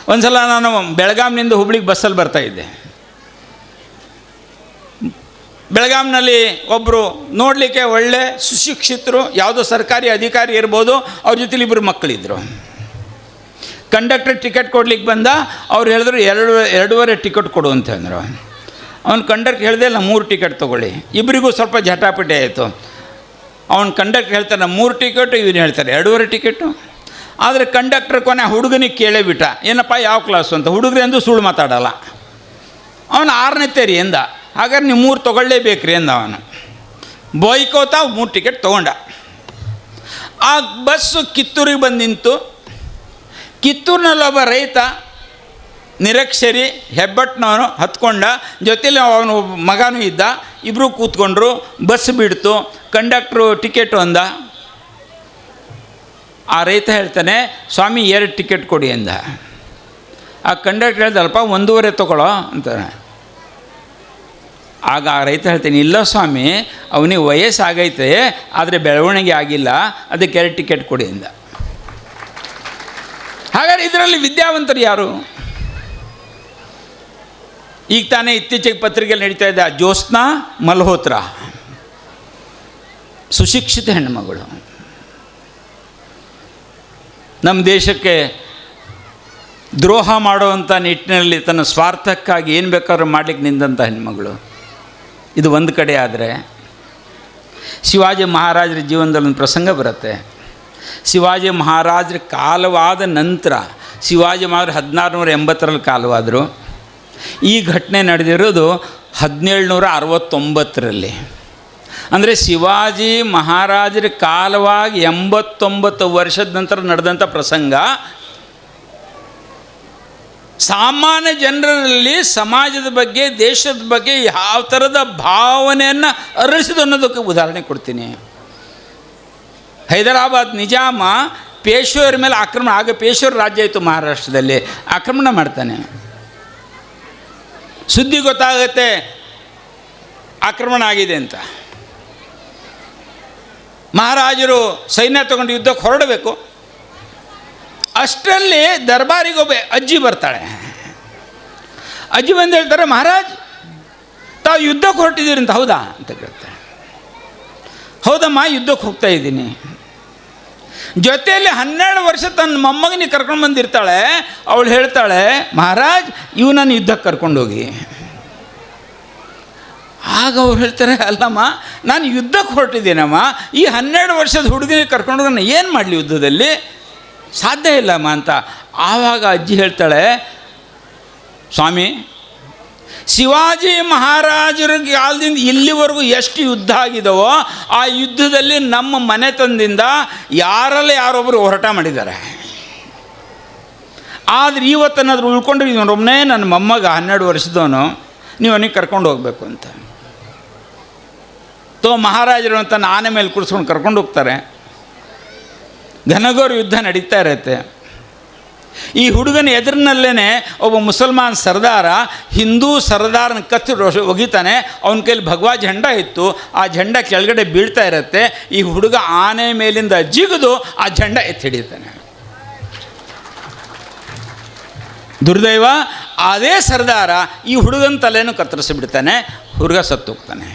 ಒಂದು ಸಲ ನಾನು ಬೆಳಗಾಂನಿಂದ ಹುಬ್ಳಿಗೆ ಬಸ್ಸಲ್ಲಿ ಬರ್ತಾ ಇದ್ದೆ. ಬೆಳಗಾಂನಲ್ಲಿ ಒಬ್ಬರು ನೋಡಲಿಕ್ಕೆ ಒಳ್ಳೆ ಸುಶಿಕ್ಷಿತರು, ಯಾವುದೋ ಸರ್ಕಾರಿ ಅಧಿಕಾರಿ ಇರ್ಬೋದು, ಅವ್ರ ಜೊತೆಲಿ ಇಬ್ಬರು ಮಕ್ಕಳಿದ್ರು ಕಂಡಕ್ಟರ್ ಟಿಕೆಟ್ ಕೊಡ್ಲಿಕ್ಕೆ ಬಂದ, ಅವ್ರು ಹೇಳಿದ್ರು, ಎರಡು, ಎರಡೂವರೆ ಟಿಕೆಟ್ ಕೊಡು ಅಂತ ಅಂದರು. ಅವ್ನು ಕಂಡಕ್ಟರ್ ಹೇಳಿದೆ, ಇಲ್ಲ, ಮೂರು ಟಿಕೆಟ್ ತೊಗೊಳ್ಳಿ. ಇಬ್ಬರಿಗೂ ಸ್ವಲ್ಪ ಜಟಾಪಟಿ ಆಯಿತು. ಅವ್ನು ಕಂಡಕ್ಟರ್ ಹೇಳ್ತಾನೆ, ಮೂರು ಟಿಕೆಟು, ಇವನು ಹೇಳ್ತಾರೆ, ಎರಡೂವರೆ ಟಿಕೆಟು. ಆದರೆ ಕಂಡಕ್ಟರ್ ಕೊನೆ ಹುಡುಗನಿಗೆ ಕೇಳೇ ಬಿಟ್ಟ, ಏನಪ್ಪ, ಯಾವ ಕ್ಲಾಸು ಅಂತ. ಹುಡುಗರು ಎಂದು ಸುಳ್ಳು ಮಾತಾಡಲ್ಲ. ಅವನು ಆರನೇ ತೇರಿ ಎಂದ ಹಾಗಾದ್ರೆ ನೀವು ಮೂರು ತೊಗೊಳ್ಳೇಬೇಕ್ರಿ ಅಂದ ಅವನು. ಬೈಕೋತಾ ಮೂರು ಟಿಕೆಟ್ ತೊಗೊಂಡ. ಆ ಬಸ್ಸು ಕಿತ್ತೂರಿಗೆ ಬಂದು ನಿಂತು, ಕಿತ್ತೂರಿನಲ್ಲೊಬ್ಬ ರೈತ, ನಿರಕ್ಷರಿ ಹೆಬ್ಬಟ್ಟನವನು ಹತ್ಕೊಂಡ. ಜೊತೆಯಲ್ಲಿ ಅವನು ಮಗನೂ ಇದ್ದ. ಇಬ್ಬರು ಕೂತ್ಕೊಂಡ್ರು ಬಸ್ ಬಿಡ್ತು ಕಂಡಕ್ಟ್ರು ಟಿಕೆಟ್ ಅಂದ ಆ ರೈತ ಹೇಳ್ತಾನೆ, ಸ್ವಾಮಿ, ಎರಡು ಟಿಕೆಟ್ ಕೊಡಿ ಅಂದ. ಆ ಕಂಡಕ್ಟ್ರ್ ಹೇಳ್ದಲ್ಪ ಒಂದೂವರೆ ತಗೊಳ್ಳೋ ಅಂತಾನೆ. ಆಗ ಆ ರೈತ ಹೇಳ್ತೀನಿ, ಇಲ್ಲ ಸ್ವಾಮಿ, ಅವನಿಗೆ ವಯಸ್ಸಾಗೈತೆ, ಆದರೆ ಬೆಳವಣಿಗೆ ಆಗಿಲ್ಲ, ಅದಕ್ಕೆ ಎರಡು ಟಿಕೆಟ್ ಕೊಡಿ ಅಂದ. ಹಾಗಾದ್ರೆ ಇದರಲ್ಲಿ ವಿದ್ಯಾವಂತರು ಯಾರು? ಈಗ ತಾನೇ ಇತ್ತೀಚೆಗೆ ಪತ್ರಿಕೆಯಲ್ಲಿ ನಡೀತಾ ಇದೆ ಆ ಜ್ಯೋತ್ಸ್ನಾ ಮಲ್ಹೋತ್ರ. ಸುಶಿಕ್ಷಿತ ಹೆಣ್ಣುಮಗಳು. ನಮ್ಮ ದೇಶಕ್ಕೆ ದ್ರೋಹ ಮಾಡುವಂಥ ನಿಟ್ಟಿನಲ್ಲಿ ತನ್ನ ಸ್ವಾರ್ಥಕ್ಕಾಗಿ ಏನು ಬೇಕಾದ್ರೂ ಮಾಡ್ಲಿಕ್ಕೆ ನಿಂದಂಥ ಹೆಣ್ಮಗಳು ಇದು ಒಂದು ಕಡೆ ಆದರೆ ಶಿವಾಜಿ ಮಹಾರಾಜರ ಜೀವನದಲ್ಲಿ ಒಂದು ಪ್ರಸಂಗ ಬರುತ್ತೆ. ಶಿವಾಜಿ ಮಹಾರಾಜರ ಕಾಲವಾದ ನಂತರ ಶಿವಾಜಿ ಮಹಾರಾಜರು ಹದಿನಾರು ನೂರ ಎಂಬತ್ತರಲ್ಲಿ ಕಾಲವಾದರು. ಈ ಘಟನೆ ನಡೆದಿರೋದು ಹದಿನೇಳುನೂರ ಅರವತ್ತೊಂಬತ್ತರಲ್ಲಿ ಅಂದರೆ ಶಿವಾಜಿ ಮಹಾರಾಜರ ಕಾಲವಾಗಿ ಎಂಬತ್ತೊಂಬತ್ತು ವರ್ಷದ ನಂತರ ನಡೆದಂಥ ಪ್ರಸಂಗ ಸಾಮಾನ್ಯ ಜನರಲ್ಲಿ ಸಮಾಜದ ಬಗ್ಗೆ, ದೇಶದ ಬಗ್ಗೆ ಯಾವ ಥರದ ಭಾವನೆಯನ್ನು ಅರಸಿದ ಅನ್ನೋದಕ್ಕೆ ಉದಾಹರಣೆ ಕೊಡ್ತೀನಿ. ಹೈದರಾಬಾದ್ ನಿಜಾಮ ಪೇಶ್ವರ ಮೇಲೆ ಆಕ್ರಮಣ, ಆಗ ಪೇಶ್ವರ ರಾಜ್ಯ ಇತ್ತು ಮಹಾರಾಷ್ಟ್ರದಲ್ಲಿ, ಆಕ್ರಮಣ ಮಾಡ್ತಾನೆ. ಸುದ್ದಿ ಗೊತ್ತಾಗುತ್ತೆ, ಆಕ್ರಮಣ ಆಗಿದೆ ಅಂತ. ಮಹಾರಾಜರು ಸೈನ್ಯ ತಗೊಂಡು ಯುದ್ಧಕ್ಕೆ ಹೊರಡಬೇಕು. ಅಷ್ಟರಲ್ಲಿ ದರ್ಬಾರಿಗೆ ಒಬ್ಬ ಅಜ್ಜಿ ಬರ್ತಾಳೆ. ಅಜ್ಜಿ ಬಂದು ಹೇಳ್ತಾರೆ, ಮಹಾರಾಜ್, ತಾವು ಯುದ್ಧಕ್ಕೆ ಹೊರಟಿದ್ದೀರಿ ಅಂತ ಹೌದಾ? ಅಂತ ಕೇಳ್ತಾರೆ. ಹೌದಮ್ಮ, ಯುದ್ಧಕ್ಕೆ ಹೋಗ್ತಾ ಇದ್ದೀನಿ. ಜೊತೆಯಲ್ಲಿ ಹನ್ನೆರಡು ವರ್ಷ ತನ್ನ ಮೊಮ್ಮಗನಿಗೆ ಕರ್ಕೊಂಡು ಬಂದಿರ್ತಾಳೆ. ಅವಳು ಹೇಳ್ತಾಳೆ, ಮಹಾರಾಜ್, ಇವು ನಾನು ಯುದ್ಧಕ್ಕೆ ಕರ್ಕೊಂಡೋಗಿ ಆಗ ಅವ್ರು ಹೇಳ್ತಾರೆ, ಅಲ್ಲಮ್ಮ, ನಾನು ಯುದ್ಧಕ್ಕೆ ಹೊರಟಿದ್ದೀನಮ್ಮ. ಈ ಹನ್ನೆರಡು ವರ್ಷದ ಹುಡುಗನಿಗೆ ಕರ್ಕೊಂಡು ನಾನು ಏನು ಮಾಡಲಿ ಯುದ್ಧದಲ್ಲಿ? ಸಾಧ್ಯ ಇಲ್ಲಮ್ಮ ಅಂತ. ಆವಾಗ ಅಜ್ಜಿ ಹೇಳ್ತಾಳೆ, ಸ್ವಾಮಿ, ಶಿವಾಜಿ ಮಹಾರಾಜರ ಕಾಲದಿಂದ ಇಲ್ಲಿವರೆಗೂ ಎಷ್ಟು ಯುದ್ಧ ಆಗಿದವೋ, ಆ ಯುದ್ಧದಲ್ಲಿ ನಮ್ಮ ಮನೆತನದಿಂದ ಯಾರಲ್ಲ ಯಾರೊಬ್ಬರು ಹೋರಾಟ ಮಾಡಿದ್ದಾರೆ. ಆದರೆ ಇವತ್ತನ್ನಾದ್ರೂ ಉಳ್ಕೊಂಡ್ರೆ ಇವನೊಬ್ಬನೇ ನನ್ನ ಮೊಮ್ಮಗ ಹನ್ನೆರಡು ವರ್ಷದವನು, ನೀವು ಅವನಿಗೆ ಕರ್ಕೊಂಡು ಹೋಗಬೇಕು ಅಂತ. ತೋ ಮಹಾರಾಜರು ಅಂತ ಆನೆ ಮೇಲೆ ಕೂರಿಸ್ಕೊಂಡು ಕರ್ಕೊಂಡು ಹೋಗ್ತಾರೆ. ಘನಘೋರ ಯುದ್ಧ ನಡೀತಾ ಇರುತ್ತೆ. ಈ ಹುಡುಗನ ಎದುರಿನಲ್ಲೇ ಒಬ್ಬ ಮುಸಲ್ಮಾನ್ ಸರ್ದಾರ ಹಿಂದೂ ಸರ್ದಾರನ ಕತ್ತು ಒಗಿತಾನೆ, ಅವನ ಕೈಲಿ ಭಗವಾ ಝಂಡ ಇತ್ತು, ಆ ಝಂಡ ಕೆಳಗಡೆ ಬೀಳ್ತಾ ಇರುತ್ತೆ. ಈ ಹುಡುಗ ಆನೆ ಮೇಲಿಂದ ಜಿಗಿದು ಆ ಝಂಡ ಎತ್ತಿ ಹಿಡಿತಾನೆ ದುರ್ದೈವ, ಅದೇ ಸರ್ದಾರ ಈ ಹುಡುಗನ ತಲೆಯನ್ನು ಕತ್ತರಿಸಿಬಿಡ್ತಾನೆ ಹುಡುಗ ಸತ್ತು ಹೋಗ್ತಾನೆ.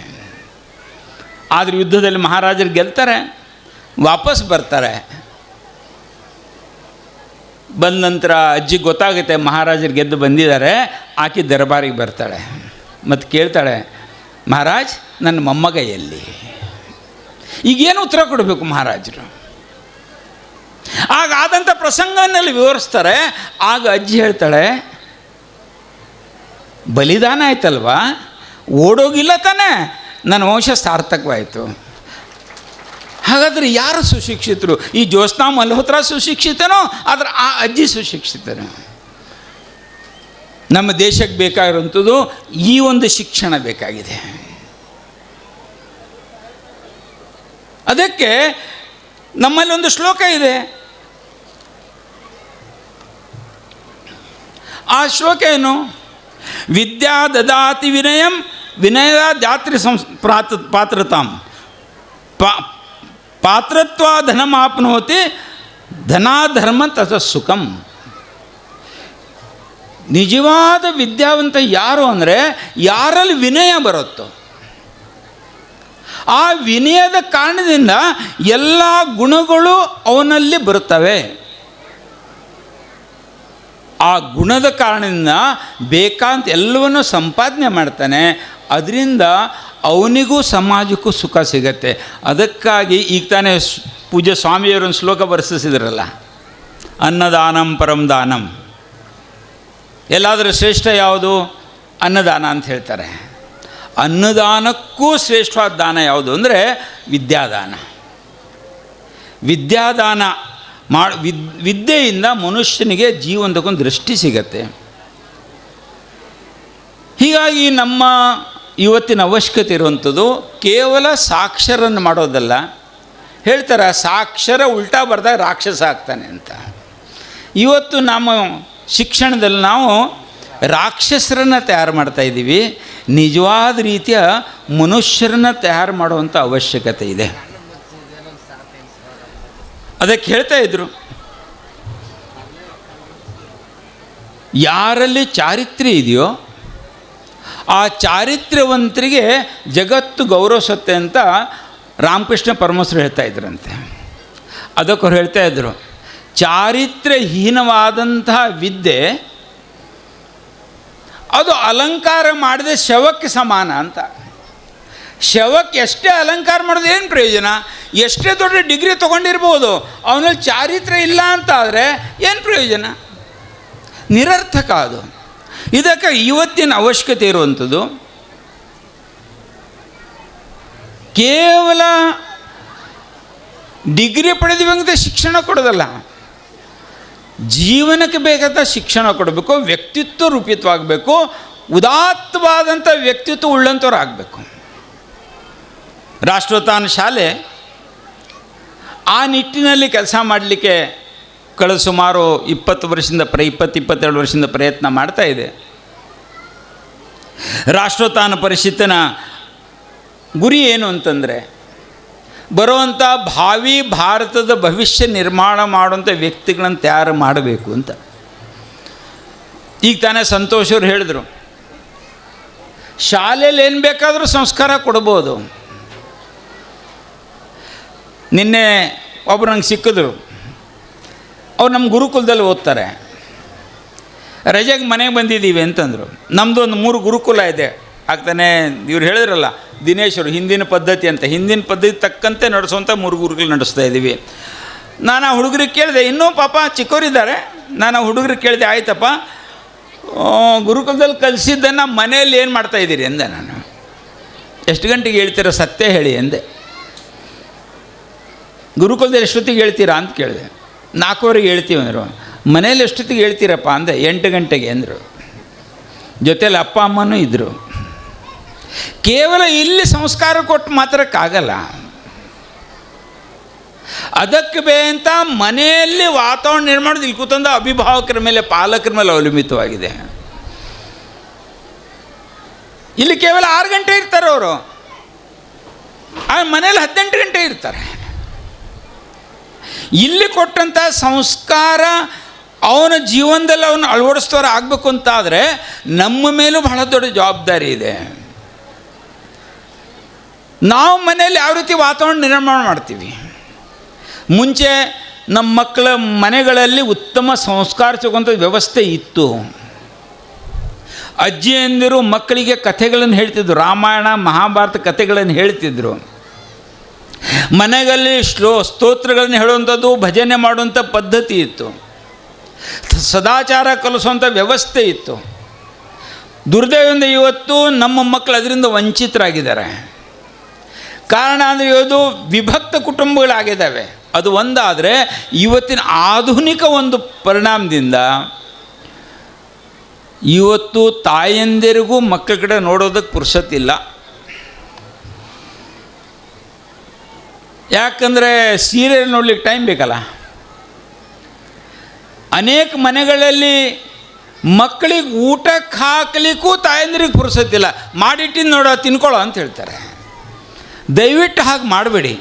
ಆದರೆ ಯುದ್ಧದಲ್ಲಿ ಮಹಾರಾಜರು ಗೆಲ್ತಾರೆ, ವಾಪಸ್ ಬರ್ತಾರೆ. ಬಂದ ನಂತರ ಅಜ್ಜಿ ಗೊತ್ತಾಗುತ್ತೆ ಮಹಾರಾಜರು ಗೆದ್ದು ಬಂದಿದ್ದಾರೆ, ಆಕೆ ದರ್ಬಾರಿಗೆ ಬರ್ತಾಳೆ. ಮತ್ತು ಕೇಳ್ತಾಳೆ, ಮಹಾರಾಜ್, ನನ್ನ ಮೊಮ್ಮಗ ಎಲ್ಲಿ? ಈಗೇನು ಉತ್ತರ ಕೊಡಬೇಕು ಮಹಾರಾಜರು? ಆಗ ಆದಂಥ ಪ್ರಸಂಗವನ್ನೆಲ್ಲ ವಿವರಿಸ್ತಾರೆ. ಆಗ ಅಜ್ಜಿ ಹೇಳ್ತಾಳೆ, ಬಲಿದಾನ ಆಯ್ತಲ್ವಾ? ಓಡೋಗಿಲ್ಲ ತಾನೇ? ನನ್ನ ವಂಶ ಸಾರ್ಥಕವಾಯಿತು. ಹಾಗಾದರೆ ಯಾರು ಸುಶಿಕ್ಷಿತರು? ಈ ಜ್ಯೋತ್ಸ್ನಾ ಮಲ್ಹೋತ್ರ ಸುಶಿಕ್ಷಿತನೋ? ಆದರೆ ಆ ಅಜ್ಜಿ ಸುಶಿಕ್ಷಿತರ ನಮ್ಮ ದೇಶಕ್ಕೆ ಬೇಕಾಗಿರುವಂಥದ್ದು ಈ ಒಂದು ಶಿಕ್ಷಣ ಬೇಕಾಗಿದೆ. ಅದಕ್ಕೆ ನಮ್ಮಲ್ಲಿ ಒಂದು ಶ್ಲೋಕ ಇದೆ. ಆ ಶ್ಲೋಕ ಏನು? ವಿದ್ಯಾ ದದಾತಿ ವಿನಯಂ ವಿನಯ ಜಾತ್ರಿ ಸಂಸ್ ಪಾತ್ರತಾಂ. ಪಾತ್ರತ್ವ ಧನಮಾಪ್ನೋತಿ ಧನಾಧರ್ಮ ತಥ ಸುಖಂ. ನಿಜವಾದ ವಿದ್ಯಾವಂತ ಯಾರು ಅಂದರೆ ಯಾರಲ್ಲಿ ವಿನಯ ಬರುತ್ತೋ. ಆ ವಿನಯದ ಕಾರಣದಿಂದ ಎಲ್ಲ ಗುಣಗಳು ಅವನಲ್ಲಿ ಬರುತ್ತವೆ. ಆ ಗುಣದ ಕಾರಣದಿಂದ ಬೇಕಾಂತ ಎಲ್ಲವನ್ನೂ ಸಂಪಾದನೆ ಮಾಡ್ತಾನೆ ಅದರಿಂದ ಅವನಿಗೂ ಸಮಾಜಕ್ಕೂ ಸುಖ ಸಿಗತ್ತೆ. ಅದಕ್ಕಾಗಿ ಈಗ ತಾನೇ ಪೂಜ್ಯ ಸ್ವಾಮಿಯವರೊಂದು ಶ್ಲೋಕ ಬರ್ಸಿಸಿದ್ರಲ್ಲ ಅನ್ನದಾನಂ ಪರಂ ದಾನಂ. ಎಲ್ಲಾದರೂ ಶ್ರೇಷ್ಠ ಯಾವುದು? ಅನ್ನದಾನ ಅಂತ ಹೇಳ್ತಾರೆ. ಅನ್ನದಾನಕ್ಕೂ ಶ್ರೇಷ್ಠವಾದ ದಾನ ಯಾವುದು ಅಂದರೆ ವಿದ್ಯಾದಾನ. ವಿದ್ಯಾದಾನ ಮಾ ವಿದ್ ವಿದ್ಯೆಯಿಂದ ಮನುಷ್ಯನಿಗೆ ಜೀವನದಕ್ಕೊಂದು ದೃಷ್ಟಿ ಸಿಗತ್ತೆ. ಹೀಗಾಗಿ ನಮ್ಮ ಇವತ್ತಿನ ಅವಶ್ಯಕತೆ ಇರುವಂಥದ್ದು ಕೇವಲ ಸಾಕ್ಷರನ್ನು ಮಾಡೋದಲ್ಲ. ಹೇಳ್ತಾರೆ, ಸಾಕ್ಷರ ಉಲ್ಟಾ ಬರ್ದಾಗ ರಾಕ್ಷಸ ಆಗ್ತಾನೆ ಅಂತ. ಇವತ್ತು ನಮ್ಮ ಶಿಕ್ಷಣದಲ್ಲಿ ನಾವು ರಾಕ್ಷಸರನ್ನು ತಯಾರು ಮಾಡ್ತಾ ಇದ್ದೀವಿ. ನಿಜವಾದ ರೀತಿಯ ಮನುಷ್ಯರನ್ನ ತಯಾರು ಮಾಡುವಂಥ ಅವಶ್ಯಕತೆ ಇದೆ. ಅದಕ್ಕೆ ಹೇಳ್ತಾ ಇದ್ರು. ಯಾರಲ್ಲಿ ಚಾರಿತ್ರ್ಯ ಇದೆಯೋ ಆ ಚಾರಿತ್ರ್ಯವಂತರಿಗೆ ಜಗತ್ತು ಗೌರವಿಸುತ್ತೆ ಅಂತ ರಾಮಕೃಷ್ಣ ಪರಮಸ್ರು ಹೇಳ್ತಾ ಇದ್ರಂತೆ. ಅದಕ್ಕೆ ಅವ್ರು ಹೇಳ್ತಾ ಇದ್ರು, ಚಾರಿತ್ರ್ಯಹೀನವಾದಂತಹ ವಿದ್ಯೆ ಅದು ಅಲಂಕಾರ ಮಾಡಿದೆ ಶವಕ್ಕೆ ಸಮಾನ ಅಂತ. ಶವಕ್ಕೆ ಎಷ್ಟೇ ಅಲಂಕಾರ ಮಾಡೋದು ಏನು ಪ್ರಯೋಜನ? ಎಷ್ಟೇ ದೊಡ್ಡ ಡಿಗ್ರಿ ತೊಗೊಂಡಿರ್ಬೋದು, ಅವನಲ್ಲಿ ಚಾರಿತ್ರ್ಯ ಇಲ್ಲ ಅಂತ ಆದರೆ ಏನು ಪ್ರಯೋಜನ? ನಿರರ್ಥಕ ಅದು. ಇದಕ್ಕೆ ಇವತ್ತಿನ ಅವಶ್ಯಕತೆ ಇರುವಂಥದ್ದು ಕೇವಲ ಡಿಗ್ರಿ ಪಡೆದಿವೆ ಅಂತ ಶಿಕ್ಷಣ ಕೊಡೋದಲ್ಲ, ಜೀವನಕ್ಕೆ ಬೇಕಾದ ಶಿಕ್ಷಣ ಕೊಡಬೇಕು, ವ್ಯಕ್ತಿತ್ವ ರೂಪಿತವಾಗಬೇಕು, ಉದಾತ್ತವಾದಂಥ ವ್ಯಕ್ತಿತ್ವ ಉಳ್ಳಂಥವ್ರು ಆಗಬೇಕು. ರಾಷ್ಟ್ರೋತ್ಥಾನ ಶಾಲೆ ಆ ನಿಟ್ಟಿನಲ್ಲಿ ಕೆಲಸ ಮಾಡಲಿಕ್ಕೆ ಕಳೆದ ಸುಮಾರು ಇಪ್ಪತ್ತು ವರ್ಷದಿಂದ ಪ್ರ ಇಪ್ಪತ್ತು ಇಪ್ಪತ್ತೆರಡು ವರ್ಷದಿಂದ ಪ್ರಯತ್ನ ಮಾಡ್ತಾ ಇದೆ. ರಾಷ್ಟ್ರೋತ್ಥಾನ ಪರಿಷತ್ತಿನ ಗುರಿ ಏನು ಅಂತಂದರೆ ಬರುವಂಥ ಭಾವಿ ಭಾರತದ ಭವಿಷ್ಯ ನಿರ್ಮಾಣ ಮಾಡುವಂಥ ವ್ಯಕ್ತಿಗಳನ್ನು ತಯಾರು ಮಾಡಬೇಕು ಅಂತ. ಈಗ ತಾನೇ ಸಂತೋಷ ಅವ್ರು ಹೇಳಿದರು, ಶಾಲೆಯಲ್ಲಿ ಏನು ಬೇಕಾದರೂ ಸಂಸ್ಕಾರ ಕೊಡ್ಬೋದು. ನಿನ್ನೆ ಒಬ್ರು ನಂಗೆ ಸಿಕ್ಕಿದ್ರು. ಅವ್ರು ನಮ್ಮ ಗುರುಕುಲದಲ್ಲಿ ಓದ್ತಾರೆ. ರಜೆಗೆ ಮನೆಗೆ ಬಂದಿದ್ದೀವಿ ಅಂತಂದರು. ನಮ್ಮದು ಒಂದು ಮೂರು ಗುರುಕುಲ ಇದೆ. ಆಗ್ತಾನೆ ಇವ್ರು ಹೇಳಿದ್ರಲ್ಲ, ದಿನೇಶ್ವರು ಹಿಂದಿನ ಪದ್ಧತಿ ಅಂತ. ಹಿಂದಿನ ಪದ್ಧತಿ ತಕ್ಕಂತೆ ನಡೆಸುವಂಥ ಮೂರು ಗುರುಗಳು ನಡೆಸ್ತಾ ಇದ್ದೀವಿ. ನಾನು ಆ ಹುಡುಗರಿಗೆ ಕೇಳಿದೆ, ಇನ್ನೂ ಪಾಪ ಚಿಕ್ಕವರಿದ್ದಾರೆ ನಾನು ಆ ಹುಡುಗರಿಗೆ ಕೇಳಿದೆ, ಆಯ್ತಪ್ಪ ಗುರುಕುಲದಲ್ಲಿ ಕಲಿಸಿದ್ದನ್ನು ಮನೆಯಲ್ಲಿ ಏನು ಮಾಡ್ತಾ ಇದ್ದೀರಿ? ಅಂದೆ ನಾನು. ಎಷ್ಟು ಗಂಟೆಗೆ ಹೇಳ್ತೀರ ಸತ್ಯ ಹೇಳಿ, ಅಂದೆ. ಗುರುಕುಲದಲ್ಲಿ ಎಷ್ಟೊತ್ತಿಗೆ ಹೇಳ್ತೀರಾ? ಅಂತ ಕೇಳಿದೆ. ನಾಲ್ಕುವರೆಗೆ ಹೇಳ್ತೀವಿ ಅಂದರು. ಮನೇಲಿ ಎಷ್ಟೊತ್ತಿಗೆ ಹೇಳ್ತೀರಪ್ಪ ಅಂದೆ, ಎಂಟು ಗಂಟೆಗೆ ಅಂದರು. ಜೊತೆಲಿ ಅಪ್ಪ ಅಮ್ಮನೂ ಇದ್ದರು ಕೇವಲ ಇಲ್ಲಿ ಸಂಸ್ಕಾರ ಕೊಟ್ಟು ಮಾತ್ರಕ್ಕಾಗಲ್ಲ. ಅದಕ್ಕೆ ಬೇ ಅಂತ ಮನೆಯಲ್ಲಿ ವಾತಾವರಣ ನಿರ್ಮಾಣ ಇಲ್ಲಿ ಕೂತಂದ ಅಭಿಭಾವಕರ ಮೇಲೆ, ಪಾಲಕರ ಮೇಲೆ ಅವಲಂಬಿತವಾಗಿದೆ. ಇಲ್ಲಿ ಕೇವಲ ಆರು ಗಂಟೆ ಇರ್ತಾರೆ ಅವರು. ಆ ಮನೇಲಿ ಹದಿನೆಂಟು ಗಂಟೆ ಇರ್ತಾರೆ. ಇಲ್ಲಿ ಕೊಟ್ಟಂಥ ಸಂಸ್ಕಾರ ಅವನ ಜೀವನದಲ್ಲಿ ಅವನು ಅಳವಡಿಸ್ತವ್ರು ಆಗಬೇಕು ಅಂತ ಆದರೆ ನಮ್ಮ ಮೇಲೂ ಬಹಳ ದೊಡ್ಡ ಜವಾಬ್ದಾರಿ ಇದೆ. ನಾವು ಮನೆಯಲ್ಲಿ ಯಾವ ರೀತಿ ವಾತಾವರಣ ನಿರ್ಮಾಣ ಮಾಡ್ತೀವಿ? ಮುಂಚೆ ನಮ್ಮ ಮಕ್ಕಳ ಮನೆಗಳಲ್ಲಿ ಉತ್ತಮ ಸಂಸ್ಕಾರ ಸಿಗುವಂಥ ವ್ಯವಸ್ಥೆ ಇತ್ತು. ಅಜ್ಜಿಯಂದಿರು ಮಕ್ಕಳಿಗೆ ಕಥೆಗಳನ್ನು ಹೇಳ್ತಿದ್ರು, ರಾಮಾಯಣ, ಮಹಾಭಾರತ ಕಥೆಗಳನ್ನು ಹೇಳ್ತಿದ್ರು. ಮನೆಯಲ್ಲಿ ಶ್ಲೋ ಸ್ತೋತ್ರಗಳನ್ನು ಹೇಳುವಂಥದ್ದು, ಭಜನೆ ಮಾಡುವಂಥ ಪದ್ಧತಿ ಇತ್ತು. ಸದಾಚಾರ ಕಲಿಸುವಂಥ ವ್ಯವಸ್ಥೆ ಇತ್ತು. ದುರ್ದೈವದಿಂದ ಇವತ್ತು ನಮ್ಮ ಮಕ್ಕಳು ಅದರಿಂದ ವಂಚಿತರಾಗಿದ್ದಾರೆ. ಕಾರಣ ಅಂದರೆ ಇವತ್ತು ವಿಭಕ್ತ ಕುಟುಂಬಗಳಾಗಿದ್ದಾವೆ. ಅದು ಒಂದಾದರೆ ಇವತ್ತಿನ ಆಧುನಿಕ ಒಂದು ಪರಿಣಾಮದಿಂದ ಇವತ್ತು ತಾಯಂದಿರಿಗೂ ಮಕ್ಕಳ ಕಡೆ ನೋಡೋದಕ್ಕೆ ಪುರುಸತ್ತಿಲ್ಲ. ಯಾಕಂದರೆ ಸೀರಿಯಲ್ ನೋಡ್ಲಿಕ್ಕೆ ಟೈಮ್ ಬೇಕಲ್ಲ. ಅನೇಕ ಮನೆಗಳಲ್ಲಿ ಮಕ್ಕಳಿಗೆ ಊಟಕ್ಕೆ ಹಾಕಲಿಕ್ಕೂ ತಾಯಂದ್ರಿಗೆ ಪುರುಸತ್ತಿಲ್ಲ ಮಾಡಿಟ್ಟಿನ ನೋಡ ತಿನ್ಕೊಳ್ಳೋ ಅಂತ ಹೇಳ್ತಾರೆ. ದಯವಿಟ್ಟು ಹಾಗೆ ಮಾಡಬೇಡಿ.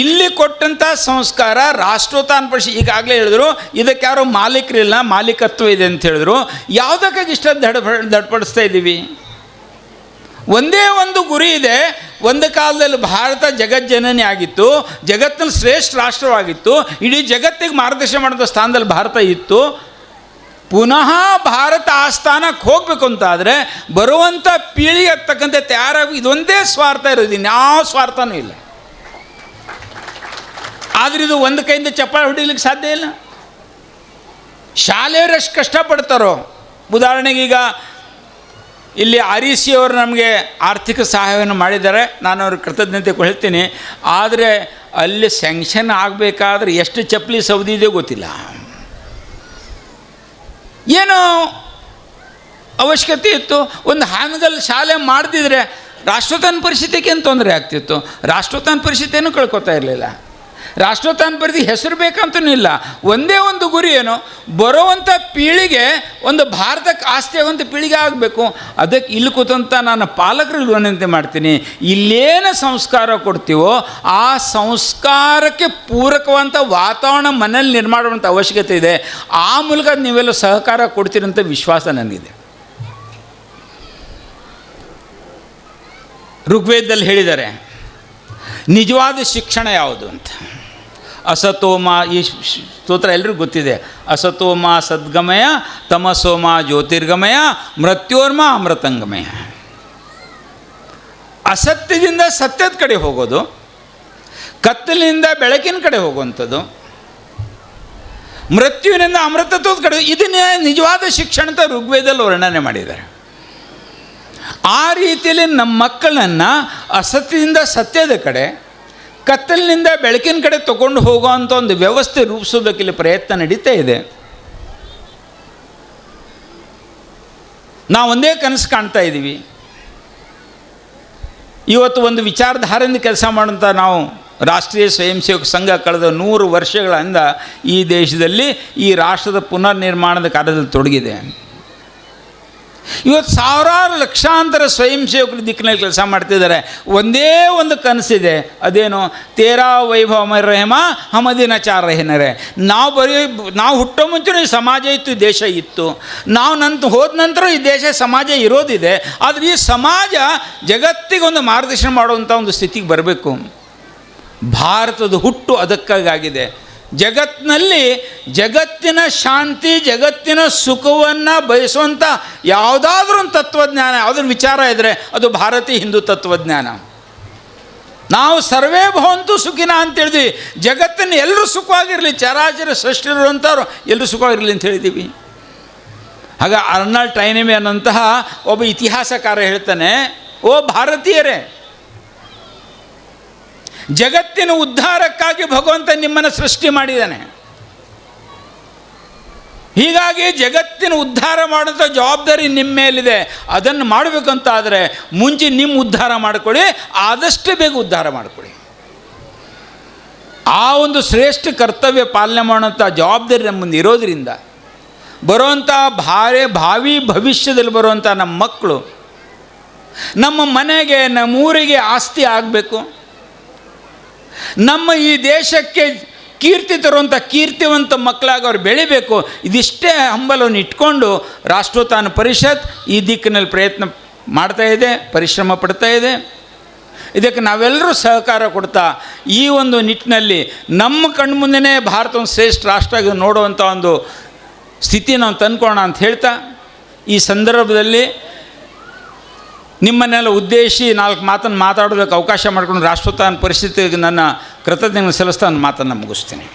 ಇಲ್ಲಿ ಕೊಟ್ಟಂಥ ಸಂಸ್ಕಾರ ರಾಷ್ಟ್ರೋತ್ಥಾನ ಪರಿಷತ್ ಈಗಾಗಲೇ ಹೇಳಿದ್ರು, ಇದಕ್ಕೆ ಯಾರೋ ಮಾಲೀಕರಿಲ್ಲ ಮಾಲೀಕತ್ವ ಇದೆ ಅಂತ ಹೇಳಿದ್ರು. ಯಾವುದಕ್ಕಾಗಿ ಇಷ್ಟ ದಡ ದಡ್ಪಡಿಸ್ತಾ ಇದ್ದೀವಿ ಒಂದೇ ಒಂದು ಗುರಿ ಇದೆ ಒಂದು ಕಾಲದಲ್ಲಿ ಭಾರತ ಜಗಜ್ಜನನಿ ಆಗಿತ್ತು, ಜಗತ್ತಿನ ಶ್ರೇಷ್ಠ ರಾಷ್ಟ್ರವಾಗಿತ್ತು, ಇಡೀ ಜಗತ್ತಿಗೆ ಮಾರ್ಗದರ್ಶನ ಮಾಡಿದ ಸ್ಥಾನದಲ್ಲಿ ಭಾರತ ಇತ್ತು. ಪುನಃ ಭಾರತ ಆ ಸ್ಥಾನಕ್ಕೆ ಹೋಗಬೇಕು ಅಂತಾದರೆ ಬರುವಂಥ ಪೀಳಿಗೆ ತಕ್ಕಂತೆ ತಯಾರಾಗಿ ಇದೊಂದೇ ಸ್ವಾರ್ಥ ಇರೋದು ಇನ್ಯಾವ ಸ್ವಾರ್ಥನೂ ಇಲ್ಲ. ಆದರೆ ಇದು ಒಂದು ಕೈಯಿಂದ ಚಪ್ಪಾಳೆ ಹೊಡಿಲಿಕ್ಕೆ ಸಾಧ್ಯ ಇಲ್ಲ. ಶಾಲೆಯವರು ಎಷ್ಟು ಕಷ್ಟಪಡ್ತಾರೋ. ಉದಾಹರಣೆಗೆ ಈಗ ಇಲ್ಲಿ ಆರ್ ಸಿ ಅವರು ನಮಗೆ ಆರ್ಥಿಕ ಸಹಾಯವನ್ನು ಮಾಡಿದ್ದಾರೆ. ನಾನು ಅವ್ರಿಗೆ ಕೃತಜ್ಞತೆ ಕೊಳ್ತೀನಿ. ಆದರೆ ಅಲ್ಲಿ ಸ್ಯಾಂಕ್ಷನ್ ಆಗಬೇಕಾದ್ರೆ ಎಷ್ಟು ಚಪ್ಪಲಿ ಸೌದಿದೆ ಗೊತ್ತಿಲ್ಲ. ಏನು ಅವಶ್ಯಕತೆ ಇತ್ತು. ಒಂದು ಹಾನಗಲ್ ಶಾಲೆ ಮಾಡ್ತಿದ್ರೆ ರಾಷ್ಟ್ರೋತ್ಥಾನ ಏನು ತೊಂದರೆ ಆಗ್ತಿತ್ತು? ರಾಷ್ಟ್ರೋತ್ಥಾನ ಪರಿಸ್ಥಿತಿಯನ್ನು ಕಳ್ಕೊತಾ ಇರಲಿಲ್ಲ. ರಾಷ್ಟ್ರೋತ್ಥಾನ ಬರೆದು ಹೆಸರು ಬೇಕಂತನೂ ಇಲ್ಲ ಒಂದೇ ಒಂದು ಗುರಿ ಏನು? ಬರುವಂಥ ಪೀಳಿಗೆ ಒಂದು ಭಾರತಕ್ಕೆ ಆಸ್ತಿ ಆಗುವಂಥ ಪೀಳಿಗೆ ಆಗಬೇಕು. ಅದಕ್ಕೆ ಇಲ್ಲಿ ಕೂತಂಥ ನಾನು ಪಾಲಕರಲ್ಲಿ ವಿನಂತಿ ಮಾಡ್ತೀನಿ. ಇಲ್ಲೇನು ಸಂಸ್ಕಾರ ಕೊಡ್ತೀವೋ, ಆ ಸಂಸ್ಕಾರಕ್ಕೆ ಪೂರಕವಂಥ ವಾತಾವರಣ ಮನೇಲಿ ನಿರ್ಮಾಣ ಮಾಡುವಂಥ ಅವಶ್ಯಕತೆ ಇದೆ. ಆ ಮೂಲಕ ನೀವೆಲ್ಲ ಸಹಕಾರ ಕೊಡ್ತೀರಂತ ವಿಶ್ವಾಸ ನನಗಿದೆ. ಋಗ್ವೇದದಲ್ಲಿ ಹೇಳಿದ್ದಾರೆ, ನಿಜವಾದ ಶಿಕ್ಷಣ ಯಾವುದು ಅಂತ. ಅಸತೋಮ ಈ ಸ್ತೋತ್ರ ಎಲ್ರಿಗೂ ಗೊತ್ತಿದೆ. ಅಸತೋಮ ಸದ್ಗಮಯ, ತಮಸೋಮ ಜ್ಯೋತಿರ್ಗಮಯ, ಮೃತ್ಯೋರ್ಮ ಅಮೃತಂಗಮಯ. ಅಸತ್ಯದಿಂದ ಸತ್ಯದ ಕಡೆ ಹೋಗೋದು, ಕತ್ತಲಿನಿಂದ ಬೆಳಕಿನ ಕಡೆ ಹೋಗುವಂಥದ್ದು, ಮೃತ್ಯುವಿನಿಂದ ಅಮೃತತ್ವದ ಕಡೆ ಇದನ್ನೇ ನಿಜವಾದ ಶಿಕ್ಷಣ ಅಂತ ಋಗ್ವೇದಲ್ಲಿ ವರ್ಣನೆ ಮಾಡಿದ್ದಾರೆ. ಆ ರೀತಿಯಲ್ಲಿ ನಮ್ಮ ಮಕ್ಕಳನ್ನು ಅಸತ್ಯದಿಂದ ಸತ್ಯದ ಕಡೆ ಕತ್ತಲಿನಿಂದ ಬೆಳಕಿನ ಕಡೆ ತಗೊಂಡು ಹೋಗುವಂಥ ಒಂದು ವ್ಯವಸ್ಥೆ ರೂಪಿಸೋದಕ್ಕೆ ಪ್ರಯತ್ನ ನಡೀತಾ ಇದೆ. ನಾವು ಒಂದೇ ಕನಸು ಕಾಣ್ತಾ ಇದ್ದೀವಿ ಇವತ್ತು ಒಂದು ವಿಚಾರಧಾರೆಯಿಂದ ಕೆಲಸ ಮಾಡುವಂಥ ನಾವು ರಾಷ್ಟ್ರೀಯ ಸ್ವಯಂ ಸೇವಕ ಸಂಘ ಕಳೆದ ನೂರು ವರ್ಷಗಳಿಂದ ಈ ದೇಶದಲ್ಲಿ ಈ ರಾಷ್ಟ್ರದ ಪುನರ್ನಿರ್ಮಾಣದ ಕಾರ್ಯದಲ್ಲಿ ತೊಡಗಿದೆ. ಇವತ್ತು ಸಾವಿರಾರು ಲಕ್ಷಾಂತರ ಸ್ವಯಂ ಸೇವಕರು ದಿಕ್ಕಿನಲ್ಲಿ ಕೆಲಸ ಮಾಡ್ತಿದ್ದಾರೆ. ಒಂದೇ ಒಂದು ಕನಸಿದೆ. ಅದೇನು, ತೇರಾ ವೈಭವ ರೆಹಮ, ಹಮದಿನ ಚಾರ ರಹಿನರೆ. ನಾವು ಬರೀ, ನಾವು ಹುಟ್ಟೋ ಮುಂಚೆ ಈ ಸಮಾಜ ಇತ್ತು ದೇಶ ಇತ್ತು. ನಾವು ನಂತ, ಹೋದ ನಂತರ ಈ ದೇಶ, ಸಮಾಜ ಇರೋದಿದೆ. ಆದರೆ ಈ ಸಮಾಜ ಜಗತ್ತಿಗೆ ಒಂದು ಮಾರ್ಗದರ್ಶನ ಮಾಡುವಂಥ ಒಂದು ಸ್ಥಿತಿಗೆ ಬರಬೇಕು. ಭಾರತದ ಹುಟ್ಟು ಅದಕ್ಕಾಗಿದೆ ಜಗತ್ತಿನಲ್ಲಿ ಜಗತ್ತಿನ ಶಾಂತಿ, ಜಗತ್ತಿನ ಸುಖವನ್ನು ಬಯಸುವಂಥ ಯಾವುದಾದ್ರೂ ಒಂದು ತತ್ವಜ್ಞಾನ ಯಾವುದ್ರ ವಿಚಾರ ಇದ್ದರೆ ಅದು ಭಾರತೀಯ ಹಿಂದೂ ತತ್ವಜ್ಞಾನ. ನಾವು ಸರ್ವೇ ಭವಂತು ಸುಖಿನ ಅಂತ ಹೇಳಿದ್ವಿ. ಜಗತ್ತನ್ನು ಎಲ್ಲರೂ ಸುಖವಾಗಿರಲಿ, ಚರಾಚರ ಸೃಷ್ಟಿರುವಂಥವ್ರು ಎಲ್ಲರೂ ಸುಖವಾಗಿರಲಿ ಅಂತ ಹೇಳಿದ್ದೀವಿ. ಆಗ ಅರ್ನಾಲ್ಡ್ ಟೈನಮಿ ಅನ್ನೋಂತಹ ಒಬ್ಬ ಇತಿಹಾಸಕಾರ ಹೇಳ್ತಾನೆ, ಓ ಭಾರತೀಯರೇ ಜಗತ್ತಿನ ಉದ್ಧಾರಕ್ಕಾಗಿ ಭಗವಂತ ನಿಮ್ಮನ್ನು ಸೃಷ್ಟಿ ಮಾಡಿದ್ದಾನೆ. ಹೀಗಾಗಿ ಜಗತ್ತಿನ ಉದ್ಧಾರ ಮಾಡುವಂಥ ಜವಾಬ್ದಾರಿ ನಿಮ್ಮ ಮೇಲಿದೆ. ಅದನ್ನು ಮಾಡಬೇಕಂತಾದರೆ ಮುಂಚೆ ನಿಮ್ಮ ಉದ್ಧಾರ ಮಾಡಿಕೊಳ್ಳಿ, ಆದಷ್ಟು ಬೇಗ ಉದ್ಧಾರ ಮಾಡಿಕೊಳ್ಳಿ. ಆ ಒಂದು ಶ್ರೇಷ್ಠ ಕರ್ತವ್ಯ ಪಾಲನೆ ಮಾಡುವಂಥ ಜವಾಬ್ದಾರಿ ನಮ್ಮ ಮುಂದೆ ಇರೋದರಿಂದ ಬರುವಂಥ ಭಾರಿ ಭಾವಿ ಭವಿಷ್ಯದಲ್ಲಿ ಬರುವಂಥ ನಮ್ಮ ಮಕ್ಕಳು ನಮ್ಮ ಮನೆಗೆ ನಮ್ಮೂರಿಗೆ ಆಸ್ತಿ ಆಗಬೇಕು. ನಮ್ಮ ಈ ದೇಶಕ್ಕೆ ಕೀರ್ತಿ ತರುವಂಥ ಕೀರ್ತಿವಂತ ಮಕ್ಕಳಾಗಿ ಅವ್ರು ಬೆಳಿಬೇಕು, ಇದಿಷ್ಟೇ ಹಂಬಲವನ್ನು ಇಟ್ಕೊಂಡು ರಾಷ್ಟ್ರೋತ್ಥಾನ ಪರಿಷತ್ ಈ ದಿಕ್ಕಿನಲ್ಲಿ ಪ್ರಯತ್ನ ಮಾಡ್ತಾ ಇದೆ, ಪರಿಶ್ರಮ ಪಡ್ತಾ ಇದೆ. ಇದಕ್ಕೆ ನಾವೆಲ್ಲರೂ ಸಹಕಾರ ಕೊಡ್ತಾ, ಈ ಒಂದು ನಿಟ್ಟಿನಲ್ಲಿ ನಮ್ಮ ಕಣ್ಮುಂದೆನೇ ಭಾರತ ಒಂದು ಶ್ರೇಷ್ಠ ರಾಷ್ಟ್ರ ನೋಡುವಂಥ ಒಂದು ಸ್ಥಿತಿ ನಾವು ತಂದ್ಕೊಳ್ಳೋಣ ಅಂತ ಹೇಳ್ತಾ, ಈ ಸಂದರ್ಭದಲ್ಲಿ ನಿಮ್ಮನ್ನೆಲ್ಲ ಉದ್ದೇಶಿ ನಾಲ್ಕು ಮಾತನ್ನು ಮಾತಾಡೋದಕ್ಕೆ ಅವಕಾಶ ಮಾಡಿಕೊಂಡು ರಾಷ್ಟ್ರೋತ್ಥಾನ ಪರಿಸ್ಥಿತಿಗೆ ನನ್ನ ಕೃತಜ್ಞತೆ ಸಲ್ಲಿಸ್ತಾ ನನ್ನ ಮಾತನ್ನು ಮುಗಿಸ್ತೀನಿ.